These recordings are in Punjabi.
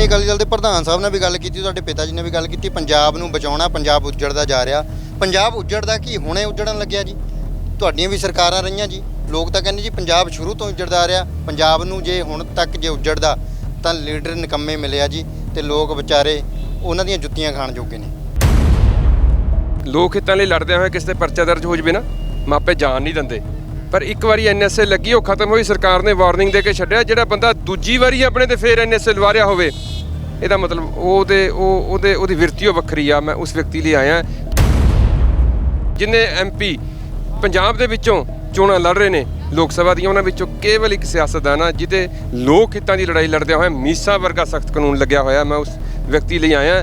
ਸ਼੍ਰੋਮਣੀ ਅਕਾਲੀ ਦਲ ਦੇ ਪ੍ਰਧਾਨ ਸਾਹਿਬ ਨਾਲ ਵੀ ਗੱਲ ਕੀਤੀ, ਤੁਹਾਡੇ ਪਿਤਾ ਜੀ ਨੇ ਵੀ ਗੱਲ ਕੀਤੀ, ਪੰਜਾਬ ਨੂੰ ਬਚਾਉਣਾ, ਪੰਜਾਬ ਉੱਜੜਦਾ ਜਾ ਰਿਹਾ। ਪੰਜਾਬ ਉੱਜੜਦਾ ਕੀ? ਹੁਣੇ ਉੱਜੜਨ ਲੱਗਿਆ ਜੀ। ਤੁਹਾਡੀਆਂ ਵੀ ਸਰਕਾਰਾਂ ਰਹੀਆਂ ਜੀ। ਲੋਕ ਤਾਂ ਕਹਿੰਦੇ ਜੀ, ਪੰਜਾਬ ਸ਼ੁਰੂ ਤੋਂ ਉੱਜੜਦਾ ਆ ਰਿਹਾ। ਪੰਜਾਬ ਨੂੰ ਜੇ ਹੁਣ ਤੱਕ ਜੇ ਉੱਜੜਦਾ, ਤਾਂ ਲੀਡਰ ਨਿਕੰਮੇ ਮਿਲਿਆ ਜੀ ਤੇ ਲੋਕ ਵਿਚਾਰੇ ਉਹਨਾਂ ਦੀਆਂ ਜੁੱਤੀਆਂ ਖਾਣ ਜੋਗੇ ਨੇ। ਲੋਕ ਹਿੱਤਾਂ ਲਈ ਲੜਦੇ ਹੋਏ ਕਿਸੇ ਤੇ ਪਰਚਾ ਦਰਜ ਹੋ ਜਵੇ ਨਾ? ਮਾਪੇ ਜਾਣ ਨਹੀਂ ਦਿੰਦੇ। ਪਰ ਇੱਕ ਵਾਰੀ ਐਨਐਸਏ ਲੱਗੀ, ਉਹ ਖਤਮ ਹੋਈ, ਸਰਕਾਰ ਨੇ ਵਾਰਨਿੰਗ ਦੇ ਕੇ ਛੱਡਿਆ। ਜਿਹੜਾ ਬੰਦਾ ਦੂਜੀ ਵਾਰੀ ਆਪਣੇ ਤੇ ਫੇਰ ਐਨਐਸਏ ਲਵਾ ਰਿਹਾ ਹੋਵੇ, ਇਹਦਾ ਮਤਲਬ ਉਹਦੇ ਉਹ, ਉਹਦੇ, ਉਹਦੀ ਵਿਰਤੀ ਉਹ ਵੱਖਰੀ ਆ। ਮੈਂ ਉਸ ਵਿਅਕਤੀ ਲਈ ਆਇਆ। ਜਿਨੇ ਐਮਪੀ ਪੰਜਾਬ ਦੇ ਵਿੱਚੋਂ ਚੋਣਾਂ ਲੜ ਰਹੇ ਨੇ, ਲੋਕ ਸਭਾ ਦੀਆਂ, ਉਹਨਾਂ ਵਿੱਚੋਂ ਕੇਵਲ ਇੱਕ ਸਿਆਸਤਦਾਨ ਆ ਜਿਹਦੇ ਲੋਕ ਹਿੱਤਾਂ ਦੀ ਲੜਾਈ ਲੜਦਿਆਂ ਹੋਇਆ ਮੀਸਾ ਵਰਗਾ ਸਖਤ ਕਾਨੂੰਨ ਲੱਗਿਆ ਹੋਇਆ, ਮੈਂ ਉਸ ਵਿਅਕਤੀ ਲਈ ਆਇਆ।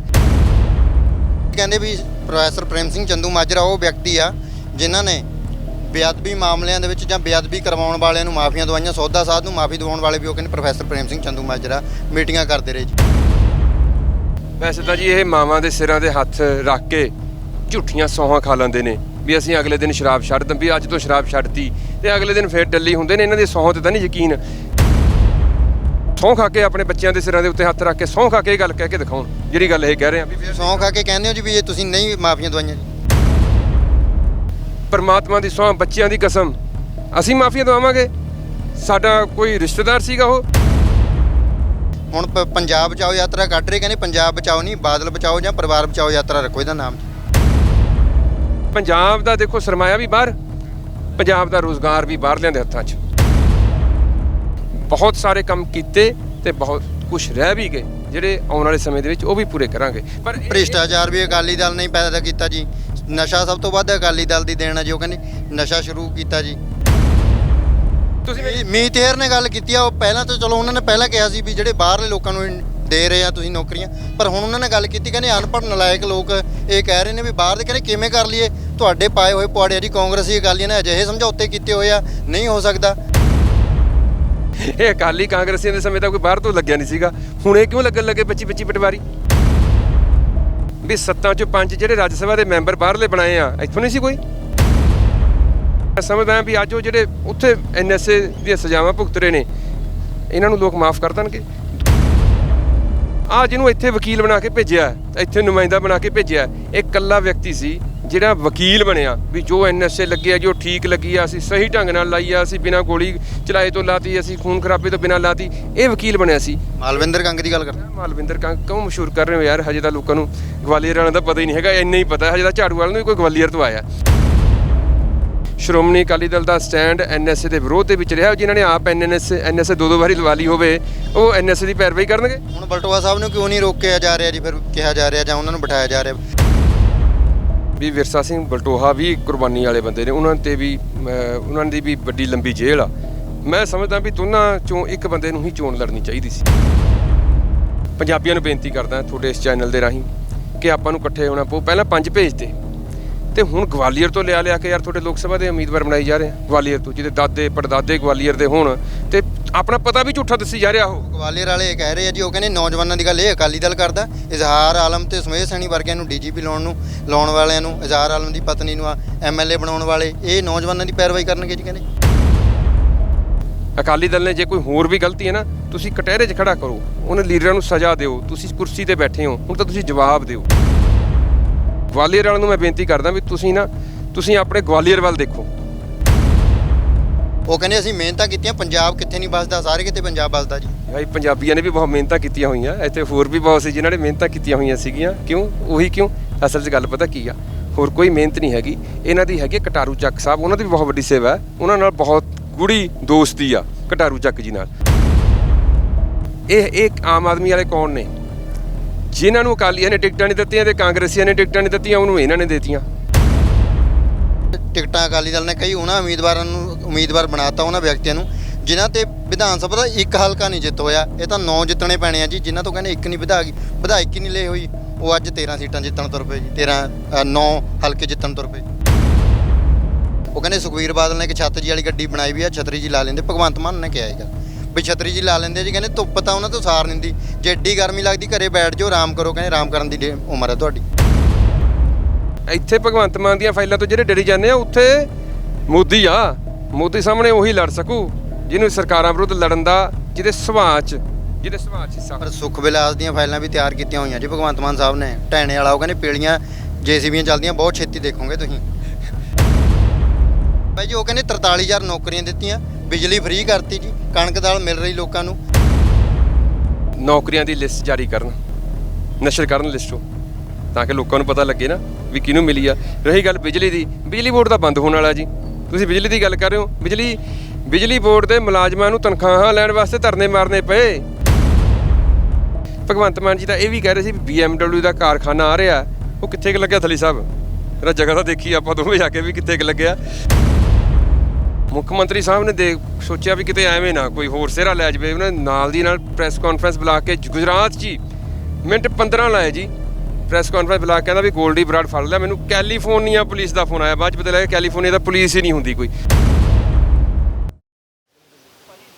ਕਹਿੰਦੇ ਵੀ ਪ੍ਰੋਫੈਸਰ ਪ੍ਰੇਮ ਸਿੰਘ ਚੰਦੂ ਮਾਜਰਾ, ਉਹ ਵਿਅਕਤੀ ਆ, ਜਿਨ੍ਹਾਂ ਨੇ ਬੇਅਦਬੀ ਮਾਮਲਿਆਂ ਦੇ ਵਿੱਚ ਜਾਂ ਬੇਅਦਬੀ ਕਰਵਾਉਣ ਵਾਲਿਆਂ ਨੂੰ ਮਾਫੀਆਂ ਦਵਾਈਆਂ ਸੌਦਾ ਸਾਧ ਨੂੰ ਮਾਫੀ ਦਿਵਾਉਣ ਵਾਲੇ ਵੀ ਉਹ ਕਹਿੰਦੇ ਪ੍ਰੋਫੈਸਰ ਪ੍ਰੇਮ ਸਿੰਘ ਚੰਦੂ ਮਾਜਰਾ ਮੀਟਿੰਗਾਂ ਕਰਦੇ ਰਹੇ ਜੀ। ਵੈਸੇ ਤਾਂ ਜੀ ਇਹ ਮਾਵਾਂ ਦੇ ਸਿਰਾਂ ਦੇ ਹੱਥ ਰੱਖ ਕੇ ਝੂਠੀਆਂ ਸੌਹਾਂ ਖਾ ਲੈਂਦੇ ਨੇ ਵੀ ਅਸੀਂ ਅਗਲੇ ਦਿਨ ਸ਼ਰਾਬ ਛੱਡ ਦਮ ਵੀ ਅੱਜ ਤੋਂ ਸ਼ਰਾਬ ਛੱਡਤੀ ਤੇ ਅਗਲੇ ਦਿਨ ਫੇਰ ਡੱਲੀ ਹੁੰਦੇ ਨੇ ਇਹਨਾਂ ਦੀ ਸੌਹਾਂ ਤੇ ਤਾਂ ਨਹੀਂ ਯਕੀਨ। ਸਹੁੰ ਖਾ ਕੇ ਆਪਣੇ ਬੱਚਿਆਂ ਦੇ ਸਿਰਾਂ ਦੇ ਉੱਤੇ ਹੱਥ ਰੱਖ ਕੇ ਸਹੁੰ ਖਾ ਕੇ ਇਹ ਗੱਲ ਕਹਿ ਕੇ ਦਿਖਾਉਣ ਜਿਹੜੀ ਗੱਲ ਇਹ ਕਹਿ ਰਹੇ ਆ। ਵੀ ਸੌਂ ਖਾ ਕੇ ਕਹਿੰਦੇ ਹੋ ਜੀ ਵੀ ਇਹ ਤੁਸੀਂ ਨਹੀਂ ਮਾਫੀਆਂ ਦਵਾਈਆਂ ਜੀ। ਪਰਮਾਤਮਾ ਦੀ ਸਹੁੰ ਬੱਚਿਆਂ ਦੀ ਕਸਮ। ਅਸੀਂ ਮਾਫੀਆਂ ਦਵਾਵਾਂਗੇ। ਸਾਡਾ ਕੋਈ ਰਿਸ਼ਤੇਦਾਰ ਸੀਗਾ ਉਹ। ਹੁਣ ਪ- ਪੰਜਾਬ ਬਚਾਓ ਯਾਤਰਾ ਕੱਢ ਰਹੇ ਕਹਿੰਦੇ ਪੰਜਾਬ ਬਚਾਓ ਨਹੀਂ ਬਾਦਲ ਬਚਾਓ ਜਾਂ ਪਰਿਵਾਰ ਬਚਾਓ ਯਾਤਰਾ ਰੱਖੋ ਇਹਦਾ ਨਾਮ। ਪੰਜਾਬ ਦਾ ਦੇਖੋ ਸਰਮਾਇਆ ਵੀ ਬਾਹਰ ਪੰਜਾਬ ਦਾ ਰੋਜ਼ਗਾਰ ਵੀ ਬਾਹਰਲਿਆਂ ਦੇ ਹੱਥਾਂ 'ਚ। ਬਹੁਤ ਸਾਰੇ ਕੰਮ ਕੀਤੇ ਤੇ ਬਹੁਤ ਕੁਝ ਰਹਿ ਵੀ ਗਏ। ਜਿਹੜੇ ਆਉਣ ਵਾਲੇ ਸਮੇਂ ਦੇ ਵਿੱਚ ਉਹ ਵੀ ਪੂਰੇ ਕਰਾਂਗੇ। ਪਰ ਇਹ- ਭ੍ਰਿਸ਼ਟਾਚਾਰ ਵੀ ਅਕਾਲੀ ਦਲ ਨੇ ਹੀ ਪੈਦਾ ਕੀਤਾ ਜੀ। ਨਸ਼ਾ ਸਭ ਤੋਂ ਵੱਧ ਅਕਾਲੀ ਦਲ ਦੀ ਦੇਣ ਹੈ ਜੋ ਕਹਿੰਦੇ ਨਸ਼ਾ ਸ਼ੁਰੂ ਕੀਤਾ ਜੀ। ਤੁਸੀਂ ਮੀ- ਮੀਤ ਹੇਰ ਨੇ ਗੱਲ ਕੀਤੀ ਆ ਉਹ ਪਹਿਲਾਂ ਤਾਂ ਚਲੋ ਉਹਨਾਂ ਨੇ ਪਹਿਲਾਂ ਕਿਹਾ ਸੀ ਵੀ ਜਿਹੜੇ ਬਾਹਰਲੇ ਲੋਕਾਂ ਨੂੰ ਦੇ ਰਹੇ ਆ ਤੁਸੀਂ ਨੌਕਰੀਆਂ ਪਰ ਹੁਣ ਉਹਨਾਂ ਨੇ ਗੱਲ ਕੀਤੀ ਕਹਿੰਦੇ ਅਨਪੜ੍ਹ ਨਲਾਇਕ ਲੋਕ ਇਹ ਕਹਿ ਰਹੇ ਨੇ ਵੀ ਬਾਹਰ ਦੇ ਕਹਿੰਦੇ ਕਿਵੇਂ ਕਰ ਲਈਏ ਤੁਹਾਡੇ ਪਾਏ ਹੋਏ ਪੁਆੜੇ ਜੀ ਕਾਂਗਰਸੀ ਅਕਾਲੀਆਂ ਨੇ ਅਜਿਹੇ ਸਮਝੌਤੇ ਕੀਤੇ ਹੋਏ ਆ ਨਹੀਂ ਹੋ ਸਕਦਾ। ਇਹ ਅਕਾਲੀ ਕਾਂਗਰਸੀਆਂ ਦੇ ਸਮੇਂ ਤਾਂ ਕੋਈ ਬਾਹਰ ਤੋਂ ਲੱਗਿਆ ਨਹੀਂ ਸੀਗਾ ਹੁਣ ਇਹ ਕਿਉਂ ਲੱਗਣ ਲੱਗੇ 25 25 ਪਟਵਾਰੀ? ਵੀ ਸੱਤਾਂ ਚੋਂ ਪੰਜ ਜਿਹੜੇ ਰਾਜ ਸਭਾ ਦੇ ਮੈਂਬਰ ਬਾਹਰਲੇ ਬਣਾਏ ਆ, ਇੱਥੋਂ ਨਹੀਂ ਸੀ ਕੋਈ? ਮੈਂ ਸਮਝਦਾ ਵੀ ਅੱਜ ਉਹ ਜਿਹੜੇ ਉੱਥੇ ਐਨਐਸਏ ਦੀਆਂ ਸਜ਼ਾਵਾਂ ਭੁਗਤ ਰਹੇ ਨੇ, ਇਹਨਾਂ ਨੂੰ ਲੋਕ ਮਾਫ ਕਰ ਦੇਣਗੇ। ਆ ਜਿਹਨੂੰ ਇੱਥੇ ਵਕੀਲ ਬਣਾ ਕੇ ਭੇਜਿਆ, ਇੱਥੇ ਨੁਮਾਇੰਦਾ ਬਣਾ ਕੇ ਭੇਜਿਆ, ਇਹ ਇਕੱਲਾ ਵਿਅਕਤੀ ਸੀ ਜਿਹੜਾ ਵਕੀਲ ਬਣਿਆ ਵੀ ਜੋ ਐਨਐਸਏ ਲੱਗਿਆ ਜੋ ਠੀਕ ਲੱਗੀ ਆ ਅਸੀਂ ਸਹੀ ਢੰਗ ਨਾਲ ਲਾਈ ਆ ਅਸੀਂ ਬਿਨਾਂ ਗੋਲੀ ਚਲਾਏ ਤੋਂ ਲਾਤੀ ਅਸੀਂ ਖੂਨ ਖਰਾਬੇ ਤੋਂ ਬਿਨਾਂ ਲਾਤੀ ਇਹ ਵਕੀਲ ਬਣਿਆ ਸੀ। ਮਾਲਵਿੰਦਰ ਕੰਗ ਦੀ ਗੱਲ ਕਰ ਮਾਲਵਿੰਦਰ ਕੰਗ ਕਿਉਂ ਮਸ਼ਹੂਰ ਕਰ ਰਹੇ ਹੋ ਯਾਰ? ਹਜੇ ਤਾਂ ਲੋਕਾਂ ਨੂੰ ਗਵਾਲੀਅਰ ਵਾਲਿਆਂ ਦਾ ਪਤਾ ਹੀ ਨਹੀਂ ਹੈਗਾ ਇੰਨਾ ਹੀ ਪਤਾ ਹਜੇ ਤਾਂ ਝਾੜੂ ਵਾਲਿਆਂ ਨੂੰ ਵੀ ਕੋਈ ਗਵਾਲੀਅਰ ਤੋਂ ਆਇਆ। ਸ਼੍ਰੋਮਣੀ ਅਕਾਲੀ ਦਲ ਦਾ ਸਟੈਂਡ ਐਨਐਸਏ ਦੇ ਵਿਰੋਧ ਦੇ ਵਿੱਚ ਰਿਹਾ ਜਿਨ੍ਹਾਂ ਨੇ ਆਪ ਐਨਐਸਏ ਐਨਐਸਏ ਦੋ ਦੋ ਵਾਰੀ ਲਵਾ ਲਈ ਹੋਵੇ ਉਹ ਐਨਐਸਏ ਦੀ ਪੈਰਵਾਈ ਕਰਨਗੇ? ਹੁਣ ਬਲਟੋਆ ਸਾਹਿਬ ਨੂੰ ਕਿਉਂ ਨਹੀਂ ਰੋਕਿਆ ਜਾ ਰਿਹਾ ਜੀ ਫਿਰ ਕਿਹਾ ਜਾ ਰਿਹਾ ਜਾਂ ਉਹਨਾਂ ਨੂੰ ਬਿਠਾਇਆ ਜਾ ਰਿਹਾ? ਵੀ ਵਿਰਸਾ ਸਿੰਘ ਬਲਟੋਹਾ ਵੀ ਕੁਰਬਾਨੀ ਵਾਲੇ ਬੰਦੇ ਨੇ, ਉਹਨਾਂ ਤੇ ਵੀ ਉਹਨਾਂ ਦੀ ਵੀ ਵੱਡੀ ਲੰਬੀ ਜੇਲ੍ਹ ਆ। ਮੈਂ ਸਮਝਦਾ ਵੀ ਦੋਨਾਂ ਚੋਂ ਇੱਕ ਬੰਦੇ ਨੂੰ ਹੀ ਚੋਣ ਲੜਨੀ ਚਾਹੀਦੀ ਸੀ। ਪੰਜਾਬੀਆਂ ਨੂੰ ਬੇਨਤੀ ਕਰਦਾ ਤੁਹਾਡੇ ਇਸ ਚੈਨਲ ਦੇ ਰਾਹੀਂ ਕਿ ਆਪਾਂ ਨੂੰ ਇਕੱਠੇ ਹੋਣਾ ਪਊ। ਪਹਿਲਾਂ ਪੰਜ ਭੇਜਦੇ ਤੇ। ਹੁਣ ਗਵਾਲੀਅਰ ਤੋਂ ਲਿਆ ਲਿਆ ਕੇ ਯਾਰ ਤੁਹਾਡੇ ਲੋਕ ਸਭਾ ਦੇ ਉਮੀਦਵਾਰ ਬਣਾਈ ਜਾ ਰਹੇ ਆ। ਗਵਾਲੀਅਰ ਤੋਂ, ਜਿਹਦੇ ਦਾਦੇ, ਪੜਦਾਦੇ ਗਵਾਲੀਅਰ ਦੇ ਹੋਣ ਤੇ ਆਪਣਾ ਪਤਾ ਵੀ ਝੂਠਾ ਦੱਸੀ ਜਾ ਰਿਹਾ ਉਹ। ਗਵਾਲੀਅਰ ਵਾਲੇ ਇਹ ਕਹਿ ਰਹੇ ਆ ਜੀ ਉਹ ਕਹਿੰਦੇ ਨੌਜਵਾਨਾਂ ਦੀ ਗੱਲ ਇਹ ਅਕਾਲੀ ਦਲ ਕਰਦਾ ਇਜ਼ਹਾਰ ਆਲਮ ਤੇ ਸੁਮੇਧ ਸੈਣੀ ਵਰਗਿਆਂ ਨੂੰ ਡੀਜੀਪੀ ਲਾਉਣ ਨੂੰ ਲਾਉਣ ਵਾਲਿਆਂ ਨੂੰ ਇਜ਼ਹਾਰ ਆਲਮ ਦੀ ਪਤਨੀ ਨੂੰ ਐਮਐਲਏ ਬਣਾਉਣ ਵਾਲੇ ਇਹ ਨੌਜਵਾਨਾਂ ਦੀ ਪੈਰਵਾਈ ਕਰਨਗੇ ਜੀ ਕਹਿੰਦੇ। ਅਕਾਲੀ ਦਲ ਨੇ ਜੇ ਕੋਈ ਹੋਰ ਵੀ ਗਲਤੀ ਹੈ ਨਾ ਤੁਸੀਂ ਕਟਹਿਰੇ 'ਚ ਖੜਾ ਕਰੋ ਉਹਨਾਂ ਲੀਡਰਾਂ ਨੂੰ ਸਜ਼ਾ ਦਿਓ ਤੁਸੀਂ ਕੁਰਸੀ ਤੇ ਬੈਠੇ ਹੋ ਹੁਣ ਤਾਂ ਤੁਸੀਂ ਜਵਾਬ ਦਿਓ। ਗਵਾਲੀਅਰ ਵਾਲਿਆਂ ਨੂੰ ਮੈਂ ਬੇਨਤੀ ਕਰਦਾ ਵੀ ਤੁਸੀਂ ਨਾ ਤੁਸੀਂ ਆਪਣੇ ਗਵਾਲੀਅਰ ਵੱਲ ਦੇਖੋ। ਉਹ ਕਹਿੰਦੇ ਅਸੀਂ ਮਿਹਨਤਾਂ ਕੀਤੀਆਂ ਪੰਜਾਬ ਕਿੱਥੇ ਨਹੀਂ ਵੱਸਦਾ ਸਾਰੇ ਕਿਤੇ ਪੰਜਾਬ ਵੱਸਦਾ ਜੀ। ਭਾਈ ਪੰਜਾਬੀਆਂ ਨੇ ਵੀ ਬਹੁਤ ਮਿਹਨਤਾਂ ਕੀਤੀਆਂ ਹੋਈਆਂ ਇੱਥੇ ਹੋਰ ਵੀ ਬਹੁਤ ਸੀ ਜਿਨ੍ਹਾਂ ਨੇ ਮਿਹਨਤਾਂ ਕੀਤੀਆਂ ਹੋਈਆਂ ਸੀਗੀਆਂ। ਕਿਉਂ? ਉਹੀ ਕਿਉਂ? ਅਸਲ 'ਚ ਗੱਲ ਪਤਾ ਕੀ ਆ? ਹੋਰ ਕੋਈ ਮਿਹਨਤ ਨਹੀਂ ਹੈਗੀ। ਇਹਨਾਂ ਦੀ ਹੈਗੀ ਕਟਾਰੂ ਚੱਕ ਸਾਹਿਬ ਉਹਨਾਂ ਦੀ ਵੀ ਬਹੁਤ ਵੱਡੀ ਸੇਵਾ ਹੈ। ਉਹਨਾਂ ਨਾਲ ਬਹੁਤ ਗੂੜੀ ਦੋਸਤੀ ਆ ਕਟਾਰੂ ਚੱਕ ਜੀ ਨਾਲ। ਇਹ ਇੱਕ ਆਮ ਆਦਮੀ ਵਾਲੇ ਕੌਣ ਨੇ? ਜਿਨ੍ਹਾਂ ਨੂੰ ਅਕਾਲੀਆਂ ਨੇ ਟਿਕਟਾਂ ਨਹੀਂ ਦਿੱਤੀਆਂ ਤੇ ਕਾਂਗਰਸੀਆਂ ਨੇ ਟਿਕਟਾਂ ਨਹੀਂ ਦਿੱਤੀਆਂ ਉਹਨੂੰ ਇਹਨਾਂ ਨੇ ਦਿੱਤੀਆਂ। ਟਿਕਟਾਂ ਅਕਾਲੀ ਦਲ ਨੇ ਕਈ ਉਹਨਾਂ ਉਮੀਦਵਾਰਾਂ ਨੂੰ ਉਮੀਦਵਾਰ ਬਣਾਤਾ ਉਹਨਾਂ ਵਿਅਕਤੀਆਂ ਨੂੰ, ਜਿਨ੍ਹਾਂ ਤੇ ਵਿਧਾਨ ਸਭਾ ਦਾ ਇੱਕ ਹਲਕਾ ਨਹੀਂ ਜਿੱਤ ਹੋਇਆ। ਇਹ ਤਾਂ 9 ਜਿੱਤਣੇ ਪੈਣੇ ਆ ਜੀ, ਜਿਨ੍ਹਾਂ ਤੋਂ ਕਹਿੰਦੇ ਇੱਕ ਨਹੀਂ ਵਧਾ ਵਿਧਾਇਕ ਹੀ ਨਹੀਂ ਲਏ ਹੋਈ? ਉਹ ਅੱਜ 13 ਸੀਟਾਂ ਜਿੱਤਣ ਤੁਰ ਪਏ ਜੀ 13 9 ਹਲਕੇ ਜਿੱਤਣ ਤੁਰ ਪਏ। ਉਹ ਕਹਿੰਦੇ ਸੁਖਵੀਰ ਬਾਦਲ ਨੇ ਇੱਕ ਛੱਤ ਜੀ ਵਾਲੀ ਗੱਡੀ ਬਣਾਈ ਵੀ ਆ, ਛਤਰੀ ਜੀ ਲਾ ਲੈਂਦੇ। ਭਗਵੰਤ ਮਾਨ ਨੇ ਕਿਹਾ ਹੈਗਾ ਵੀ ਛਤਰੀ ਜੀ ਲਾ ਲੈਂਦੇ ਆ ਜੀ, ਕਹਿੰਦੇ ਧੁੱਪ ਤਾਂ ਉਹਨਾਂ ਤੋਂ ਸਾਰ ਨਹੀਂ ਦੀ ਜੇ ਏਡੀ ਗਰਮੀ ਲੱਗਦੀ, ਘਰੇ ਬੈਠ ਜਾਓ, ਆਰਾਮ ਕਰੋ, ਕਹਿੰਦੇ ਆਰਾਮ ਕਰਨ ਦੀ ਉਮਰ ਹੈ ਤੁਹਾਡੀ। ਇੱਥੇ ਭਗਵੰਤ ਮਾਨ ਦੀਆਂ ਫਾਈਲਾਂ ਤੋਂ ਜਿਹੜੇ ਡਰੀ ਜਾਂਦੇ ਆ, ਉੱਥੇ ਮੋਦੀ ਆ। ਮੋਦੀ ਸਾਹਮਣੇ ਉਹੀ ਲੜ ਸਕੂ ਜਿਹਨੂੰ ਸਰਕਾਰਾਂ ਵਿਰੁੱਧ ਲੜਨ ਦਾ ਜਿਹਦੇ ਸੁਭਾਅ 'ਚ ਜਿਹਦੇ ਸੁਭਾਅ 'ਚ ਹਿੱਸਾ ਪਰ ਸੁਖ ਵਿਲਾਸ ਦੀਆਂ ਫਾਈਲਾਂ ਵੀ ਤਿਆਰ ਕੀਤੀਆਂ ਹੋਈਆਂ ਜੀ ਭਗਵੰਤ ਮਾਨ ਸਾਹਿਬ ਨੇ। ਢੈਣੇ ਵਾਲਾ ਉਹ ਕਹਿੰਦੇ ਪੀਲੀਆਂ ਜੇਸੀਬੀਆਂ ਚੱਲਦੀਆਂ ਬਹੁਤ ਛੇਤੀ ਦੇਖੋਗੇ ਤੁਸੀਂ। ਭਾਈ ਜੀ ਉਹ ਕਹਿੰਦੇ 43000 ਨੌਕਰੀਆਂ ਦਿੱਤੀਆਂ ਬਿਜਲੀ ਫ੍ਰੀ ਕਰਤੀ ਜੀ ਕਣਕ ਦਾਲ ਮਿਲ ਰਹੀ ਲੋਕਾਂ ਨੂੰ। ਨੌਕਰੀਆਂ ਦੀ ਲਿਸਟ ਜਾਰੀ ਕਰਨ ਨਸ਼ਰ ਕਰਨ ਲਿਸਟੋਂ ਤਾਂ ਕਿ ਲੋਕਾਂ ਨੂੰ ਪਤਾ ਲੱਗੇ ਨਾ ਵੀ ਕਿਹਨੂੰ ਮਿਲੀ ਆ। ਰਹੀ ਗੱਲ ਬਿਜਲੀ ਦੀ ਬਿਜਲੀ ਬੋਰਡ ਤਾਂ ਬੰਦ ਹੋਣ ਵਾਲਾ ਜੀ। ਤੁਸੀਂ ਬਿਜਲੀ ਦੀ ਗੱਲ ਕਰ ਰਹੇ ਹੋ? ਬਿਜਲੀ ਬਿਜਲੀ ਬੋਰਡ ਦੇ ਮੁਲਾਜ਼ਮਾਂ ਨੂੰ ਤਨਖਾਹਾਂ ਲੈਣ ਵਾਸਤੇ ਧਰਨੇ ਮਾਰਨੇ ਪਏ। ਭਗਵੰਤ ਮਾਨ ਜੀ ਤਾਂ ਇਹ ਵੀ ਕਹਿ ਰਹੇ ਸੀ ਵੀ BMW ਦਾ ਕਾਰਖਾਨਾ ਆ ਰਿਹਾ। ਉਹ ਕਿੱਥੇ ਕੁ ਲੱਗਿਆ ਥਲੀ ਸਾਹਿਬ? ਜਰਾ ਜਗ੍ਹਾ ਤਾਂ ਦੇਖੀ ਆਪਾਂ ਦੋਵੇਂ ਜਾ ਕੇ ਵੀ ਕਿੱਥੇ ਕੁ ਲੱਗਿਆ। ਮੁੱਖ ਮੰਤਰੀ ਸਾਹਿਬ ਨੇ ਦੇਖ ਸੋਚਿਆ ਵੀ ਕਿਤੇ ਐਵੇਂ ਨਾ ਕੋਈ ਹੋਰ ਸਿਹਰਾ ਲੈ ਜਾਵੇ। ਉਹਨਾਂ ਨਾਲ ਦੀ ਨਾਲ ਪ੍ਰੈਸ ਕਾਨਫਰੰਸ ਬੁਲਾ ਕੇ, ਗੁਜਰਾਤ 'ਚ ਹੀ ਮਿੰਟ 15 ਲਾਏ ਜੀ। ਪ੍ਰੈਸ ਕਾਨਫਰੰਸ ਬੁਲਾ ਕੇ ਕਹਿੰਦਾ ਵੀ ਗੋਲਡੀ ਬਰਾਡ ਫੜ ਲਿਆ। ਮੈਨੂੰ ਕੈਲੀਫੋਰਨੀਆ ਪੁਲਿਸ ਦਾ ਫੋਨ ਆਇਆ। ਬਾਅਦ 'ਚ ਪਤਾ ਲੱਗਿਆ ਕੈਲੀਫੋਰਨੀਆ ਦਾ ਪੁਲਿਸ ਹੀ ਨਹੀਂ ਹੁੰਦੀ ਕੋਈ।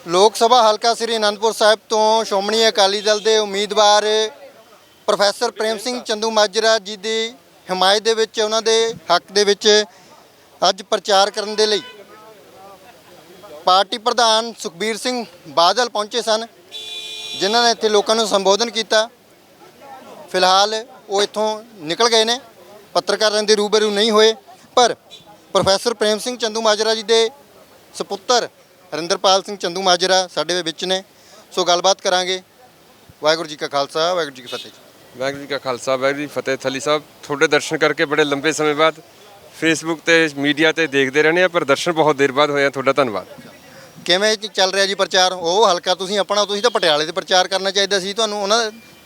ਲੋਕ ਸਭਾ ਹਲਕਾ ਸ੍ਰੀ ਅਨੰਦਪੁਰ ਸਾਹਿਬ ਤੋਂ ਸ਼੍ਰੋਮਣੀ ਅਕਾਲੀ ਦਲ ਦੇ ਉਮੀਦਵਾਰ ਪ੍ਰੋਫੈਸਰ ਪ੍ਰੇਮ ਸਿੰਘ ਚੰਦੂ ਮਾਜਰਾ ਜੀ ਦੀ ਹਮਾਇਤ ਦੇ ਵਿੱਚ, ਉਹਨਾਂ ਦੇ ਹੱਕ ਦੇ ਵਿੱਚ ਅੱਜ ਪ੍ਰਚਾਰ ਕਰਨ ਦੇ ਲਈ ਪਾਰਟੀ ਪ੍ਰਧਾਨ ਸੁਖਬੀਰ ਸਿੰਘ ਬਾਦਲ ਪਹੁੰਚੇ ਸਨ, ਜਿਨ੍ਹਾਂ ਨੇ ਇੱਥੇ ਲੋਕਾਂ ਨੂੰ ਸੰਬੋਧਨ ਕੀਤਾ। ਫਿਲਹਾਲ ਉਹ ਇੱਥੋਂ ਨਿਕਲ ਗਏ ਨੇ ਪੱਤਰਕਾਰਾਂ ਦੇ ਰੂਬਰੂ ਨਹੀਂ ਹੋਏ। ਪਰ ਪ੍ਰੋਫੈਸਰ ਪ੍ਰੇਮ ਸਿੰਘ ਚੰਦੂ ਮਾਜਰਾ ਜੀ ਦੇ ਸੁਪੁੱਤਰ ਹਰਿੰਦਰਪਾਲ ਸਿੰਘ ਚੰਦੂ ਮਾਜਰਾ ਸਾਡੇ ਵਿੱਚ ਨੇ। ਸੋ ਗੱਲਬਾਤ ਕਰਾਂਗੇ। ਵਾਹਿਗੁਰੂ ਜੀ ਕਾ ਖਾਲਸਾ ਵਾਹਿਗੁਰੂ ਜੀ ਕੀ ਫਤਿਹ ਵਾਹਿਗੁਰੂ ਜੀ ਕਾ ਖਾਲਸਾ ਵਾਹਿਗੁਰੂ ਜੀ ਫਤਿਹ। ਥਲੀ ਸਾਹਿਬ ਤੁਹਾਡੇ ਦਰਸ਼ਨ ਕਰਕੇ ਬੜੇ ਲੰਬੇ ਸਮੇਂ ਬਾਅਦ ਫੇਸਬੁੱਕ ਤੇ ਮੀਡੀਆ ਤੇ ਦੇਖਦੇ ਰਹਿੰਦੇ ਆ ਪਰ ਦਰਸ਼ਨ ਬਹੁਤ ਦੇਰ ਬਾਅਦ ਹੋਇਆ ਤੁਹਾਡਾ ਧੰਨਵਾਦ। ਕਿਵੇਂ ਚੱਲ ਰਿਹਾ ਜੀ ਪ੍ਰਚਾਰ? ਉਹ ਹਲਕਾ ਤੁਸੀਂ ਆਪਣਾ ਤੁਸੀਂ ਤਾਂ ਪਟਿਆਲੇ ਦੇ ਪ੍ਰਚਾਰ ਕਰਨਾ ਚਾਹੀਦਾ ਸੀ। ਤੁਹਾਨੂੰ ਉਹਨਾਂ